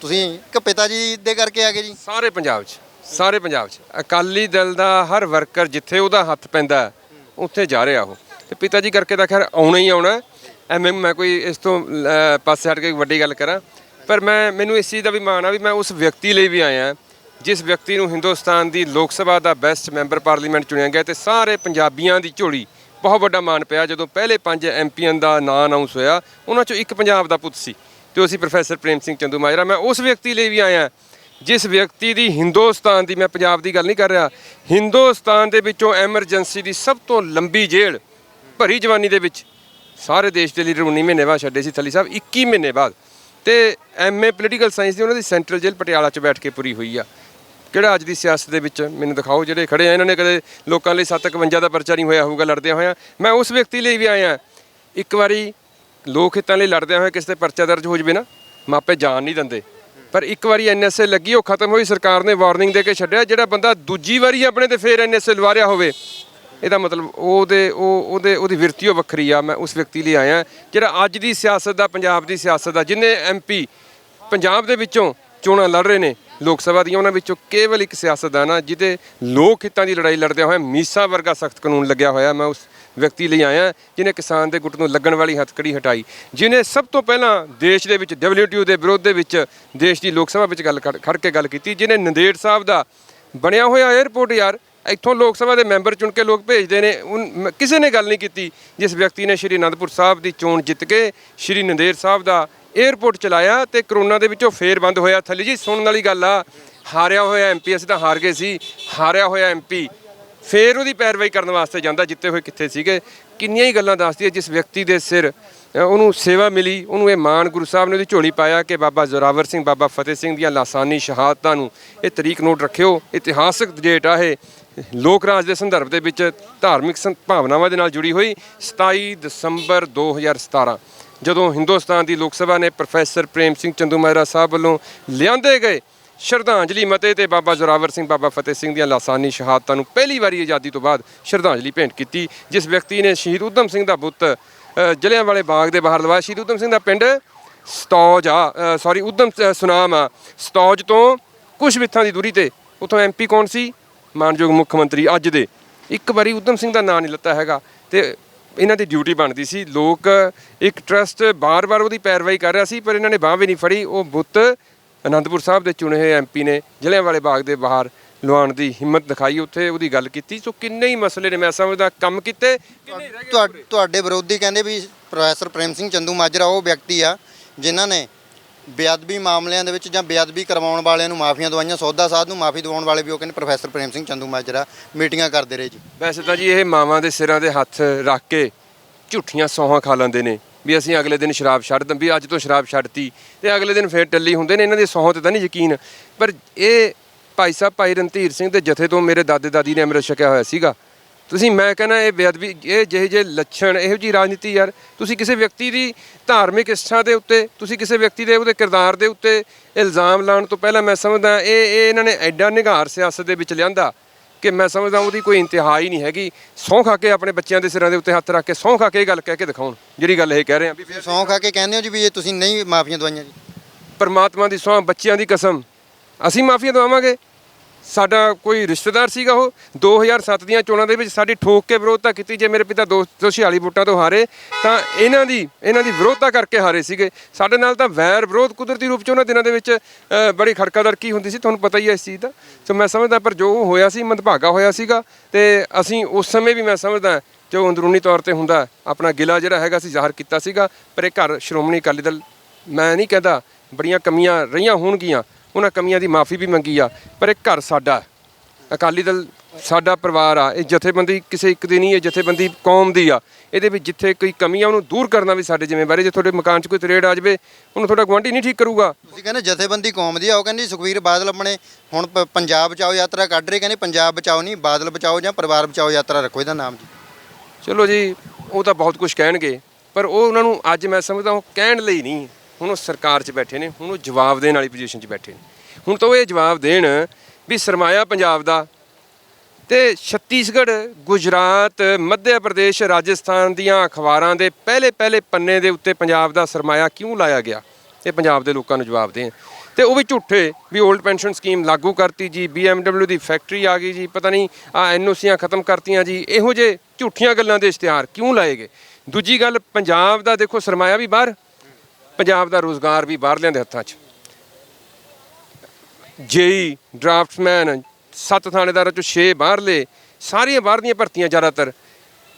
ਤੁਸੀਂ ਕਿ ਪਿਤਾ ਜੀ ਦੇ ਕਰਕੇ ਆ ਗਏ ਜੀ? ਸਾਰੇ ਪੰਜਾਬ 'ਚ, ਸਾਰੇ ਪੰਜਾਬ 'ਚ। ਅਕਾਲੀ ਦਲ ਦਾ ਹਰ ਵਰਕਰ ਜਿੱਥੇ ਉਹਦਾ ਹੱਥ ਪੈਂਦਾ, ਉੱਥੇ ਜਾ ਰਿਹਾ ਉਹ। ਤੇ ਪਿਤਾ ਜੀ ਕਰਕੇ ਤਾਂ ਖੈਰ ਆਉਣਾ ਹੀ ਆਉਣਾ। ਹੈ। ਐਵੇਂ ਮੈਂ ਕੋਈ ਇਸ ਤੋਂ ਪਾਸੇ ਹਟ ਕੇ ਵੱਡੀ ਗੱਲ ਕਰਾਂ। ਪਰ ਮੈਂ, ਮੈਨੂੰ ਇਸ ਚੀਜ਼ ਦਾ ਵੀ ਮਾਣ ਆ ਵੀ ਮੈਂ ਉਸ ਵਿਅਕਤੀ ਲਈ ਵੀ ਆਇਆ। ਜਿਸ ਵਿਅਕਤੀ ਨੂੰ ਹਿੰਦੁਸਤਾਨ ਦੀ ਲੋਕ ਸਭਾ ਦਾ ਬੈਸਟ ਮੈਂਬਰ ਪਾਰਲੀਮੈਂਟ ਚੁਣਿਆ ਗਿਆ ਤੇ ਸਾਰੇ ਪੰਜਾਬੀਆਂ ਦੀ ਝੋਲੀ ਬਹੁਤ ਵੱਡਾ ਮਾਣ ਪਿਆ ਜਦੋਂ ਪਹਿਲੇ ਪੰਜ ਐਮਪੀਆਂ ਦਾ ਨਾਂ ਅਨਾਉਂਸ ਹੋਇਆ, ਉਹਨਾਂ ਚੋਂ ਇੱਕ ਪੰਜਾਬ ਦਾ ਪੁੱਤ ਸੀ। ਤੇ ਉਹ ਸੀ ਪ੍ਰੋਫੈਸਰ ਪ੍ਰੇਮ ਸਿੰਘ ਚੰਦੂ ਮਾਜਰਾ ਮੈਂ ਉਸ ਵਿਅਕਤੀ ਲਈ ਵੀ ਆਇਆ, ਜਿਸ ਵਿਅਕਤੀ ਦੀ ਹਿੰਦੁਸਤਾਨ ਦੀ ਮੈਂ ਪੰਜਾਬ ਦੀ ਗੱਲ ਨਹੀਂ ਕਰ ਰਿਹਾ, ਹਿੰਦੁਸਤਾਨ ਦੇ ਵਿੱਚੋਂ ਐਮਰਜੈਂਸੀ ਦੀ ਸਭ ਤੋਂ ਲੰਬੀ ਜੇਲ੍ਹ ਭਰੀ ਜਵਾਨੀ ਦੇ ਵਿੱਚ ਸਾਰੇ ਦੇਸ਼ ਦੇ ਲੀਡਰ 19 ਮਹੀਨੇ ਬਾਅਦ ਛੱਡੇ ਸੀ, ਥਲੀ ਸਾਹਿਬ 21 ਮਹੀਨੇ ਬਾਅਦ। ਤੇ ਐਮਏ ਪੋਲੀਟੀਕਲ ਸਾਇੰਸ ਦੀ ਉਹਨਾਂ ਦੀ ਸੈਂਟਰਲ ਜੇਲ੍ਹ ਪਟਿਆਲਾ 'ਚ ਬੈਠ ਕੇ ਪੂਰੀ ਹੋਈ ਆ। ਕਿਹੜਾ ਅੱਜ ਦੀ ਸਿਆਸਤ ਦੇ ਵਿੱਚ ਮੈਨੂੰ ਦਿਖਾਓ ਜਿਹੜੇ ਖੜੇ ਆ, ਇਹਨਾਂ ਨੇ ਕਦੇ ਲੋਕਾਂ ਲਈ 751 ਦਾ ਪਰਚਾ ਨਹੀਂ ਹੋਇਆ ਹੋਊਗਾ, ਲੜਦਿਆਂ ਹੋਇਆਂ। ਮੈਂ ਉਸ ਵਿਅਕਤੀ ਲਈ ਵੀ ਆਇਆ। ਇੱਕ ਵਾਰੀ ਲੋਕ ਹਿੱਤਾਂ ਲਈ ਲੜਦਿਆਂ ਹੋਇਆ ਕਿਸੇ ਤੇ ਪਰਚਾ ਦਰਜ ਹੋ ਜਵੇ ਨਾ, ਮਾਪੇ ਜਾਣ ਨਹੀਂ ਦਿੰਦੇ। ਪਰ ਇੱਕ ਵਾਰੀ ਐਨਐਸਏ ਲੱਗੀ, ਉਹ ਖਤਮ ਹੋਈ, ਸਰਕਾਰ ਨੇ ਵਾਰਨਿੰਗ ਦੇ ਕੇ ਛੱਡਿਆ, ਜਿਹੜਾ ਬੰਦਾ ਦੂਜੀ ਵਾਰੀ ਆਪਣੇ ਤੇ ਫੇਰ ਐਨਐਸਏ ਲਵਾਰਿਆ ਹੋਵੇ, ਇਹਦਾ ਮਤਲਬ ਉਹਦੇ, ਉਹ, ਉਹਦੇ, ਉਹਦੀ ਵਿਰਤੀ ਉਹ ਵੱਖਰੀ ਆ, ਮੈਂ ਉਸ ਵਿਅਕਤੀ ਲਈ ਆਇਆ। ਜਿਹੜਾ ਅੱਜ ਦੀ ਸਿਆਸਤ ਦਾ, ਪੰਜਾਬ ਦੀ ਸਿਆਸਤ ਦਾ, ਜਿਨੇ ਐਮਪੀ ਪੰਜਾਬ ਦੇ ਵਿੱਚੋਂ ਚੋਣਾਂ ਲੜ ਰਹੇ ਨੇ, ਲੋਕ ਸਭਾ ਦੀਆਂ, ਉਹਨਾਂ ਵਿੱਚੋਂ ਕੇਵਲ ਇੱਕ ਸਿਆਸਤਦਾਨ ਆ, ਜਿਹਦੇ ਲੋਕ ਹਿੱਤਾਂ ਦੀ ਲੜਾਈ ਲੜਦਿਆਂ ਹੋਇਆ ਮੀਸਾ ਵਰਗਾ ਸਖਤ ਕਾਨੂੰਨ ਲੱਗਿਆ ਹੋਇਆ, ਮੈਂ ਉਸ ਵਿਅਕਤੀ ਲਈ ਆਇਆ, ਜਿਨੇ ਕਿਸਾਨ ਦੇ ਗੁੱਟ ਨੂੰ ਲੱਗਣ ਵਾਲੀ ਹੱਥਕੜੀ ਹਟਾਈ, ਜਿਨੇ ਸਭ ਤੋਂ ਪਹਿਲਾਂ ਦੇਸ਼ ਦੇ ਵਿੱਚ WTO ਦੇ ਵਿਰੋਧ ਦੇ ਵਿੱਚ, ਦੇਸ਼ ਦੀ ਲੋਕ ਸਭਾ ਵਿੱਚ ਗੱਲ ਖੜ ਖੜ ਕੇ ਗੱਲ ਕੀਤੀ, ਜਿਨੇ ਨੰਦੇੜ ਸਾਹਿਬ ਦਾ ਬਣਿਆ ਹੋਇਆ 에ਅਰਪੋਰਟ ਯਾਰ, ਇੱਥੋਂ ਲੋਕ ਸਭਾ ਦੇ ਮੈਂਬਰ ਚੁਣ ਕੇ ਲੋਕ ਭੇਜਦੇ ਨੇ, ਉਨ- ਮ- ਕਿਸੇ ਨੇ ਗੱਲ ਨਹੀਂ ਕੀਤੀ, ਜਿਸ ਵਿਅਕਤੀ ਨੇ ਸ਼੍ਰੀ ਅਨੰਦਪੁਰ ਸਾਹਿਬ ਦੀ ਚੋਣ ਜਿੱਤ ਕੇ ਸ਼੍ਰੀ ਨੰਦੇੜ ਸਾਹਿਬ ਦਾ 에ਅਰਪੋਰਟ ਚਲਾਇਆ ਤੇ ਕਰੋਨਾ ਦੇ ਵਿੱਚੋਂ ਫੇਰ ਬੰਦ ਹੋਇਆ। ਥੱਲੇ ਜੀ, ਸੁਣਨ ਵਾਲੀ ਗੱਲ ਆ, ਹਾਰਿਆ ਹੋਇਆ ਐਮਪੀ ਅਸੀਂ ਤਾਂ ਹਾਰ ਗਏ ਸੀ, ਹਾਰਿਆ ਹੋਇਆ ਐਮਪੀ ਫੇਰ ਉਹਦੀ ਪੈਰਵਾਈ ਕਰਨ ਵਾਸਤੇ ਜਾਂਦਾ ਜਿੱਤੇ ਹੋਏ ਕਿੱਥੇ ਸੀਗੇ। ਕਿੰਨੀਆਂ ਹੀ ਗੱਲਾਂ ਦੱਸਦੀ ਹੈ, ਜਿਸ ਵਿਅਕਤੀ ਦੇ ਸਿਰ ਉਹਨੂੰ ਸੇਵਾ ਮਿਲੀ, ਉਹਨੂੰ ਇਹ ਮਾਣ ਗੁਰੂ ਸਾਹਿਬ ਨੇ ਉਹਦੀ ਝੋਲੀ ਪਾਇਆ ਕਿ ਬਾਬਾ ਜ਼ੋਰਾਵਰ ਸਿੰਘ, ਬਾਬਾ ਫਤਿਹ ਸਿੰਘ ਦੀਆਂ ਲਾਸਾਨੀ ਸ਼ਹਾਦਤਾਂ ਨੂੰ ਇਹ ਤਰੀਕ ਨੋਟ ਰੱਖਿਓ। ਇਤਿਹਾਸਕ ਡੇਟ ਆ ਇਹ। ਲੋਕ ਰਾਜ ਦੇ ਸੰਦਰਭ ਦੇ ਵਿੱਚ ਧਾਰਮਿਕ ਸੰ- ਭਾਵਨਾਵਾਂ ਦੇ ਨਾਲ ਜੁੜੀ ਹੋਈ 27 ਦਸੰਬਰ 2017 ਜਦੋਂ ਹਿੰਦੁਸਤਾਨ ਦੀ ਲੋਕ ਸਭਾ ਨੇ ਪ੍ਰੋਫੈਸਰ ਪ੍ਰੇਮ ਸਿੰਘ ਚੰਦੂ ਮਹਿਰਾ ਸਾਹਿਬ ਵੱਲੋਂ ਲਿਆਂਦੇ ਗਏ ਸ਼ਰਧਾਂਜਲੀ ਮਤੇ ਤੇ ਬਾਬਾ ਜ਼ੋਰਾਵਰ ਸਿੰਘ ਬਾਬਾ ਫਤਿਹ ਸਿੰਘ ਦੀਆਂ ਲਾਸਾਨੀ ਸ਼ਹਾਦਤਾਂ ਨੂੰ ਪਹਿਲੀ ਵਾਰੀ ਆਜ਼ਾਦੀ ਤੋਂ ਬਾਅਦ ਸ਼ਰਧਾਂਜਲੀ ਭੇਂਟ ਕੀਤੀ ਜਿਸ ਵਿਅਕਤੀ ਨੇ ਸ਼ਹੀਦ ਊਧਮ ਸਿੰਘ ਦਾ ਬੁੱਤ ਅ, ਜਲਿਆਂਵਾਲੇ ਬਾਗ ਦੇ ਬਾਹਰ ਲਵਾਇਆ। ਸ਼ਹੀਦ ਊਧਮ ਸਿੰਘ ਦਾ ਪਿੰਡ ਸਤੌਜ ਆ ਸੌਰੀ ਊਧਮ ਸੁਨਾਮ ਆ। ਸਤੌਜ ਤੋਂ ਕੁਝ ਮਿੱਥਾਂ ਦੀ ਦੂਰੀ ਤੇ ਉਥੋਂ ਐਮਪੀ ਕੌਣ ਸੀ? ਮਾਨਯੋਗ ਮੁੱਖ ਮੰਤਰੀ ਅੱਜ ਦੇ। ਇੱਕ ਵਾਰੀ ਊਧਮ ਸਿੰਘ ਦਾ ਨਾਂ ਨਹੀਂ ਲੱਤਾ ਹੈਗਾ ਤੇ ਇਹਨਾਂ ਦੀ ਡਿਊਟੀ ਬਣਦੀ ਸੀ। ਲੋਕ ਇੱਕ ਟਰਸਟ ਬਾਰ-ਬਾਰ ਉਹਦੀ ਪੈਰਵਾਈ ਕਰ ਰਿਹਾ ਸੀ ਪਰ ਇਹਨਾਂ ਨੇ ਬਾਹ ਵੀ ਨਹੀਂ ਫੜੀ। ਉਹ ਬੁੱਤ ਅਨੰਦਪੁਰ ਸਾਹਿਬ ਦੇ ਚੁਣੇ ਹੋਏ ਐਮਪੀ ਨੇ ਜਲਿਆਂਵਾਲੇ ਬਾਗ ਦੇ ਬਾਹਰ ਲਵਾਉਣ ਦੀ ਹਿੰਮਤ ਦਿਖਾਈ ਉੱਥੇ ਉਹਦੀ ਗੱਲ ਕੀਤੀ। ਸੋ ਕਿੰਨੇ ਹੀ ਮਸਲੇ ਨੇ ਮੈਂ ਸਮਝਦਾ ਕੰਮ ਕੀਤੇ। ਕਿੰਨੇ ਰਹਿ ਗਏ ਤੁਹਾ- ਤੁਹਾਡੇ ਵਿਰੋਧੀ ਕਹਿੰਦੇ ਵੀ ਪ੍ਰੋਫੈਸਰ ਪ੍ਰੇਮ ਸਿੰਘ ਚੰਦੂ ਮਾਜਰਾ ਉਹ ਵਿਅਕਤੀ ਆ ਜਿਨ੍ਹਾਂ ਨੇ ਬੇਅਦਬੀ ਮਾਮਲਿਆਂ ਦੇ ਵਿੱਚ ਜਾਂ ਬੇਅਦਬੀ ਕਰਵਾਉਣ ਵਾਲਿਆਂ ਨੂੰ ਮਾਫੀਆਂ ਦਵਾਈਆਂ ਸੌਦਾ ਸਾਧ ਨੂੰ ਮਾਫੀ ਦਿਵਾਉਣ ਵਾਲੇ ਵੀ ਉਹ ਕਹਿੰਦੇ ਪ੍ਰੋਫੈਸਰ ਪ੍ਰੇਮ ਸਿੰਘ ਚੰਦੂ ਮਾਜਰਾ ਮੀਟਿੰਗਾਂ ਕਰਦੇ ਰਹੇ ਜੀ। ਵੈਸੇ ਤਾਂ ਜੀ ਇਹ ਮਾਵਾਂ ਦੇ ਸਿਰਾਂ ਦੇ ਹੱਥ ਰੱਖ ਕੇ ਝੂਠੀਆਂ ਸੌਹਾਂ ਖਾ ਲੈਂਦੇ ਨੇ। ਵੀ ਅਸੀਂ ਅਗਲੇ ਦਿਨ ਸ਼ਰਾਬ ਛੱਡ ਦਾਂ ਵੀ ਅੱਜ ਤੋਂ ਸ਼ਰਾਬ ਛੱਡਤੀ ਤੇ ਅਗਲੇ ਦਿਨ ਫੇਰ ਟੱਲੀ ਹੁੰਦੇ ਨੇ, ਇਹਨਾਂ ਦੀ ਸਹੁੰ ਤੇ ਤਾਂ ਨਹੀਂ ਯਕੀਨ। ਪਰ ਇਹ ਭਾਈ ਸਾਹਿਬ, ਭਾਈ ਰਣਧੀਰ ਸਿੰਘ ਦੇ ਜਥੇ ਤੋਂ ਮੇਰੇ ਦਾਦੇ ਦਾਦੀ ਨੇ ਅੰਮ੍ਰਿਤ ਛਕਿਆ ਹੋਇਆ ਸੀਗਾ। ਤੁਸੀਂ, ਮੈਂ ਕਹਿੰਦਾ ਇਹ ਬੇਅਦਬੀ ਇਹ ਜਿਹੇ ਜਿਹੇ ਲੱਛਣ, ਇਹੋ ਜੀ ਰਾਜਨੀਤੀ ਯਾਰ, ਤੁਸੀਂ ਕਿਸੇ ਵਿਅਕਤੀ ਦੀ ਧਾਰਮਿਕ ਇੱਛਾ ਦੇ ਉੱਤੇ, ਤੁਸੀਂ ਕਿਸੇ ਵਿਅਕਤੀ ਦੇ ਉਹਦੇ ਕਿਰਦਾਰ ਦੇ ਉੱਤੇ ਇਲਜ਼ਾਮ ਲਾਉਣ ਤੋਂ ਪਹਿਲਾਂ ਮੈਂ ਸਮਝਦਾ, ਇਹ ਇਹ ਇਹਨਾਂ ਨੇ ਐਡਾ ਨਿਗਾਰ ਸਿਆਸਤ ਦੇ ਵਿੱਚ ਲਿਆਂਦਾ। ਕਿ ਮੈਂ ਸਮਝਦਾ ਉਹਦੀ ਕੋਈ ਇੰਤਹਾ ਹੀ ਨਹੀਂ ਹੈਗੀ। ਸਹੁੰ ਖਾ ਕੇ ਆਪਣੇ ਬੱਚਿਆਂ ਦੇ ਸਿਰਾਂ ਦੇ ਉੱਤੇ ਹੱਥ ਰੱਖ ਕੇ ਸਹੁੰ ਖਾ ਕੇ ਇਹ ਗੱਲ ਕਹਿ ਕੇ ਦਿਖਾਉਣ ਜਿਹੜੀ ਗੱਲ ਇਹ ਕਹਿ ਰਹੇ ਆ ਵੀ ਸੌਂ ਖਾ ਕੇ ਕਹਿੰਦੇ ਹੋ ਜੀ ਵੀ ਇਹ ਤੁਸੀਂ ਨਹੀਂ ਮਾਫੀਆਂ ਦਵਾਈਆਂ ਜੀ। ਪਰਮਾਤਮਾ ਦੀ ਸਹੁੰ ਬੱਚਿਆਂ ਦੀ ਕਸਮ। ਅਸੀਂ ਮਾਫੀਆ ਦਵਾਵਾਂਗੇ। ਸਾਡਾ ਕੋਈ ਰਿਸ਼ਤੇਦਾਰ ਸੀਗਾ ਉਹ 2007 ਦੀਆਂ ਚੋਣਾਂ ਦੇ ਵਿੱਚ ਸਾਡੀ ਠੋਕ ਕੇ ਵਿਰੋਧਤਾ ਕੀਤੀ, ਜੇ ਮੇਰੇ ਪਿਤਾ 246 ਵੋਟਾਂ ਤੋਂ ਹਾਰੇ, ਤਾਂ ਇਹਨਾਂ ਦੀ ਇਹਨਾਂ ਦੀ ਵਿਰੋਧਤਾ ਕਰਕੇ ਹਾਰੇ ਸੀਗੇ। ਸਾਡੇ ਨਾਲ ਤਾਂ ਵੈਰ ਵਿਰੋਧ ਕੁਦਰਤੀ ਰੂਪ ਚ ਉਹਨਾਂ ਦਿਨਾਂ ਦੇ ਵਿੱਚ ਬੜੀ ਬੜੀ ਖੜਕਾਦਰਕੀ ਹੁੰਦੀ ਸੀ, ਤੁਹਾਨੂੰ ਪਤਾ ਹੀ ਹੈ ਇਸ ਚੀਜ਼ ਦਾ। ਸੋ ਮੈਂ ਸਮਝਦਾ, ਪਰ ਜੋ ਹੋਇਆ ਸੀ, ਮੰਦਭਾਗਾ ਹੋਇਆ ਸੀਗਾ, ਤੇ ਅਸੀਂ ਉਸ ਸਮੇਂ ਵੀ ਮੈਂ ਸਮਝਦਾ ਜੋ ਅੰਦਰੂਨੀ ਤੌਰ ਤੇ ਹੁੰਦਾ, ਆਪਣਾ ਗਿਲਾ ਜਿਹੜਾ ਹੈਗਾ ਸੀ, ਜ਼ਾਹਰ ਕੀਤਾ ਸੀਗਾ, ਪਰ ਇਹ ਘਰ ਸ਼੍ਰੋਮਣੀ ਅਕਾਲੀ ਦਲ, ਮੈਂ ਨਹੀਂ ਕਹਿੰਦਾ, ਬੜੀਆਂ ਕਮੀਆਂ ਰਹੀਆਂ ਹੋਣਗੀਆਂ ਉਹਨਾਂ ਕਮੀਆਂ ਦੀ ਮਾਫੀ ਵੀ ਮੰਗੀ ਆ ਪਰ ਇਹ ਘਰ ਸਾਡਾ। ਅਕਾਲੀ ਦਲ ਸਾਡਾ ਪਰਿਵਾਰ ਆ ਇਹ ਜਥੇਬੰਦੀ ਕਿਸੇ ਇੱਕ ਦੀ ਨਹੀਂ ਇਹ ਜਥੇਬੰਦੀ ਕੌਮ ਦੀ ਆ। ਇਹਦੇ ਵਿੱਚ ਜਿੱਥੇ ਕੋਈ ਕਮੀ ਆ ਉਹਨੂੰ ਦੂਰ ਕਰਨਾ ਵੀ ਸਾਡੇ ਜ਼ਿੰਮੇਵਾਰੀ ਜੇ ਤੁਹਾਡੇ ਮਕਾਨ 'ਚ ਕੋਈ ਤਰੇੜ ਆ ਜਾਵੇ ਉਹਨੂੰ ਤੁਹਾਡਾ ਗੁਆਂਢੀ ਨਹੀਂ ਠੀਕ ਕਰੂਗਾ। ਤੁਸੀਂ ਕਹਿੰਦੇ ਜਥੇਬੰਦੀ ਕੌਮ ਦੀ ਆ ਉਹ ਕਹਿੰਦੀ ਸੁਖਵੀਰ ਬਾਦਲ ਆਪਣੇ ਹੁਣ ਪ- ਪੰਜਾਬ ਬਚਾਓ ਯਾਤਰਾ ਕੱਢ ਰਹੇ ਕਹਿੰਦੇ ਪੰਜਾਬ ਬਚਾਓ ਨਹੀਂ ਬਾਦਲ ਬਚਾਓ ਜਾਂ ਪਰਿਵਾਰ ਬਚਾਓ ਯਾਤਰਾ ਰੱਖੋ ਇਹਦਾ ਨਾਮ ਜੀ। ਚਲੋ ਜੀ ਉਹ ਤਾਂ ਬਹੁਤ ਕੁਝ ਕਹਿਣਗੇ ਪਰ ਉਹ ਉਹਨਾਂ ਨੂੰ ਅੱਜ ਮੈਂ ਸਮਝਦਾ ਉਹ ਕਹਿਣ ਲਈ ਨਹੀਂ। ਹੁਣ ਉਹ ਸਰਕਾਰ 'ਚ ਬੈਠੇ ਨੇ, ਹੁਣ ਉਹ ਜਵਾਬ ਦੇਣ ਵਾਲੀ ਪੋਜੀਸ਼ਨ 'ਚ ਬੈਠੇ ਨੇ। ਹੁਣ ਤਾਂ ਉਹ ਇਹ ਜਵਾਬ ਦੇਣ ਵੀ ਸਰਮਾਇਆ ਪੰਜਾਬ ਦਾ ਤੇ ਛੱਤੀਸਗੜ੍ਹ, ਗੁਜਰਾਤ ਮੱਧ ਪ੍ਰਦੇਸ਼, ਰਾਜਸਥਾਨ ਦੀਆਂ ਅਖਬਾਰਾਂ ਦੇ ਪਹਿਲੇ ਪਹਿਲੇ ਪੰਨੇ ਦੇ ਉੱਤੇ ਪੰਜਾਬ ਦਾ ਸਰਮਾਇਆ ਕਿਉਂ ਲਾਇਆ ਗਿਆ? ਇਹ ਪੰਜਾਬ ਦੇ ਲੋਕਾਂ ਨੂੰ ਜਵਾਬ ਦੇਣ। ਤੇ ਉਹ ਵੀ ਝੂਠੇ ਵੀ 올ਡ ਪੈਨਸ਼ਨ ਸਕੀਮ ਲਾਗੂ ਕਰਤੀ ਜੀ BMW ਦੀ ਫੈਕਟਰੀ ਆ ਗਈ ਜੀ, ਪਤਾ ਨਹੀਂ ਆ ਐਨਓਸੀਆਂ ਖਤਮ ਕਰਤੀਆਂ ਜੀ, ਇਹੋ ਜੇ ਝੂਠੀਆਂ ਗੱਲਾਂ ਦੇ ਇਸ਼ਤਿਹਾਰ ਕਿਉਂ ਲਾਏ ਗਏ? ਦੂਜੀ ਗੱਲ, ਪੰਜਾਬ ਦਾ ਦੇਖੋ ਸਰਮਾਇਆ ਵੀ ਬਾਹਰ ਪੰਜਾਬ ਦਾ ਰੋਜ਼ਗਾਰ ਵੀ ਬਾਹਰਲਿਆਂ ਦੇ ਹੱਥਾਂ 'ਚ। ਜੇਈ, ਡਰਾਫਟਸਮੈਨ, ਸੱਤ ਥਾਣੇਦਾਰਾਂ ਚੋਂ 6 ਬਾਹਰਲੇ, ਸਾਰੀਆਂ ਬਾਹਰ ਦੀਆਂ ਭਰਤੀਆਂ ਜ਼ਿਆਦਾਤਰ।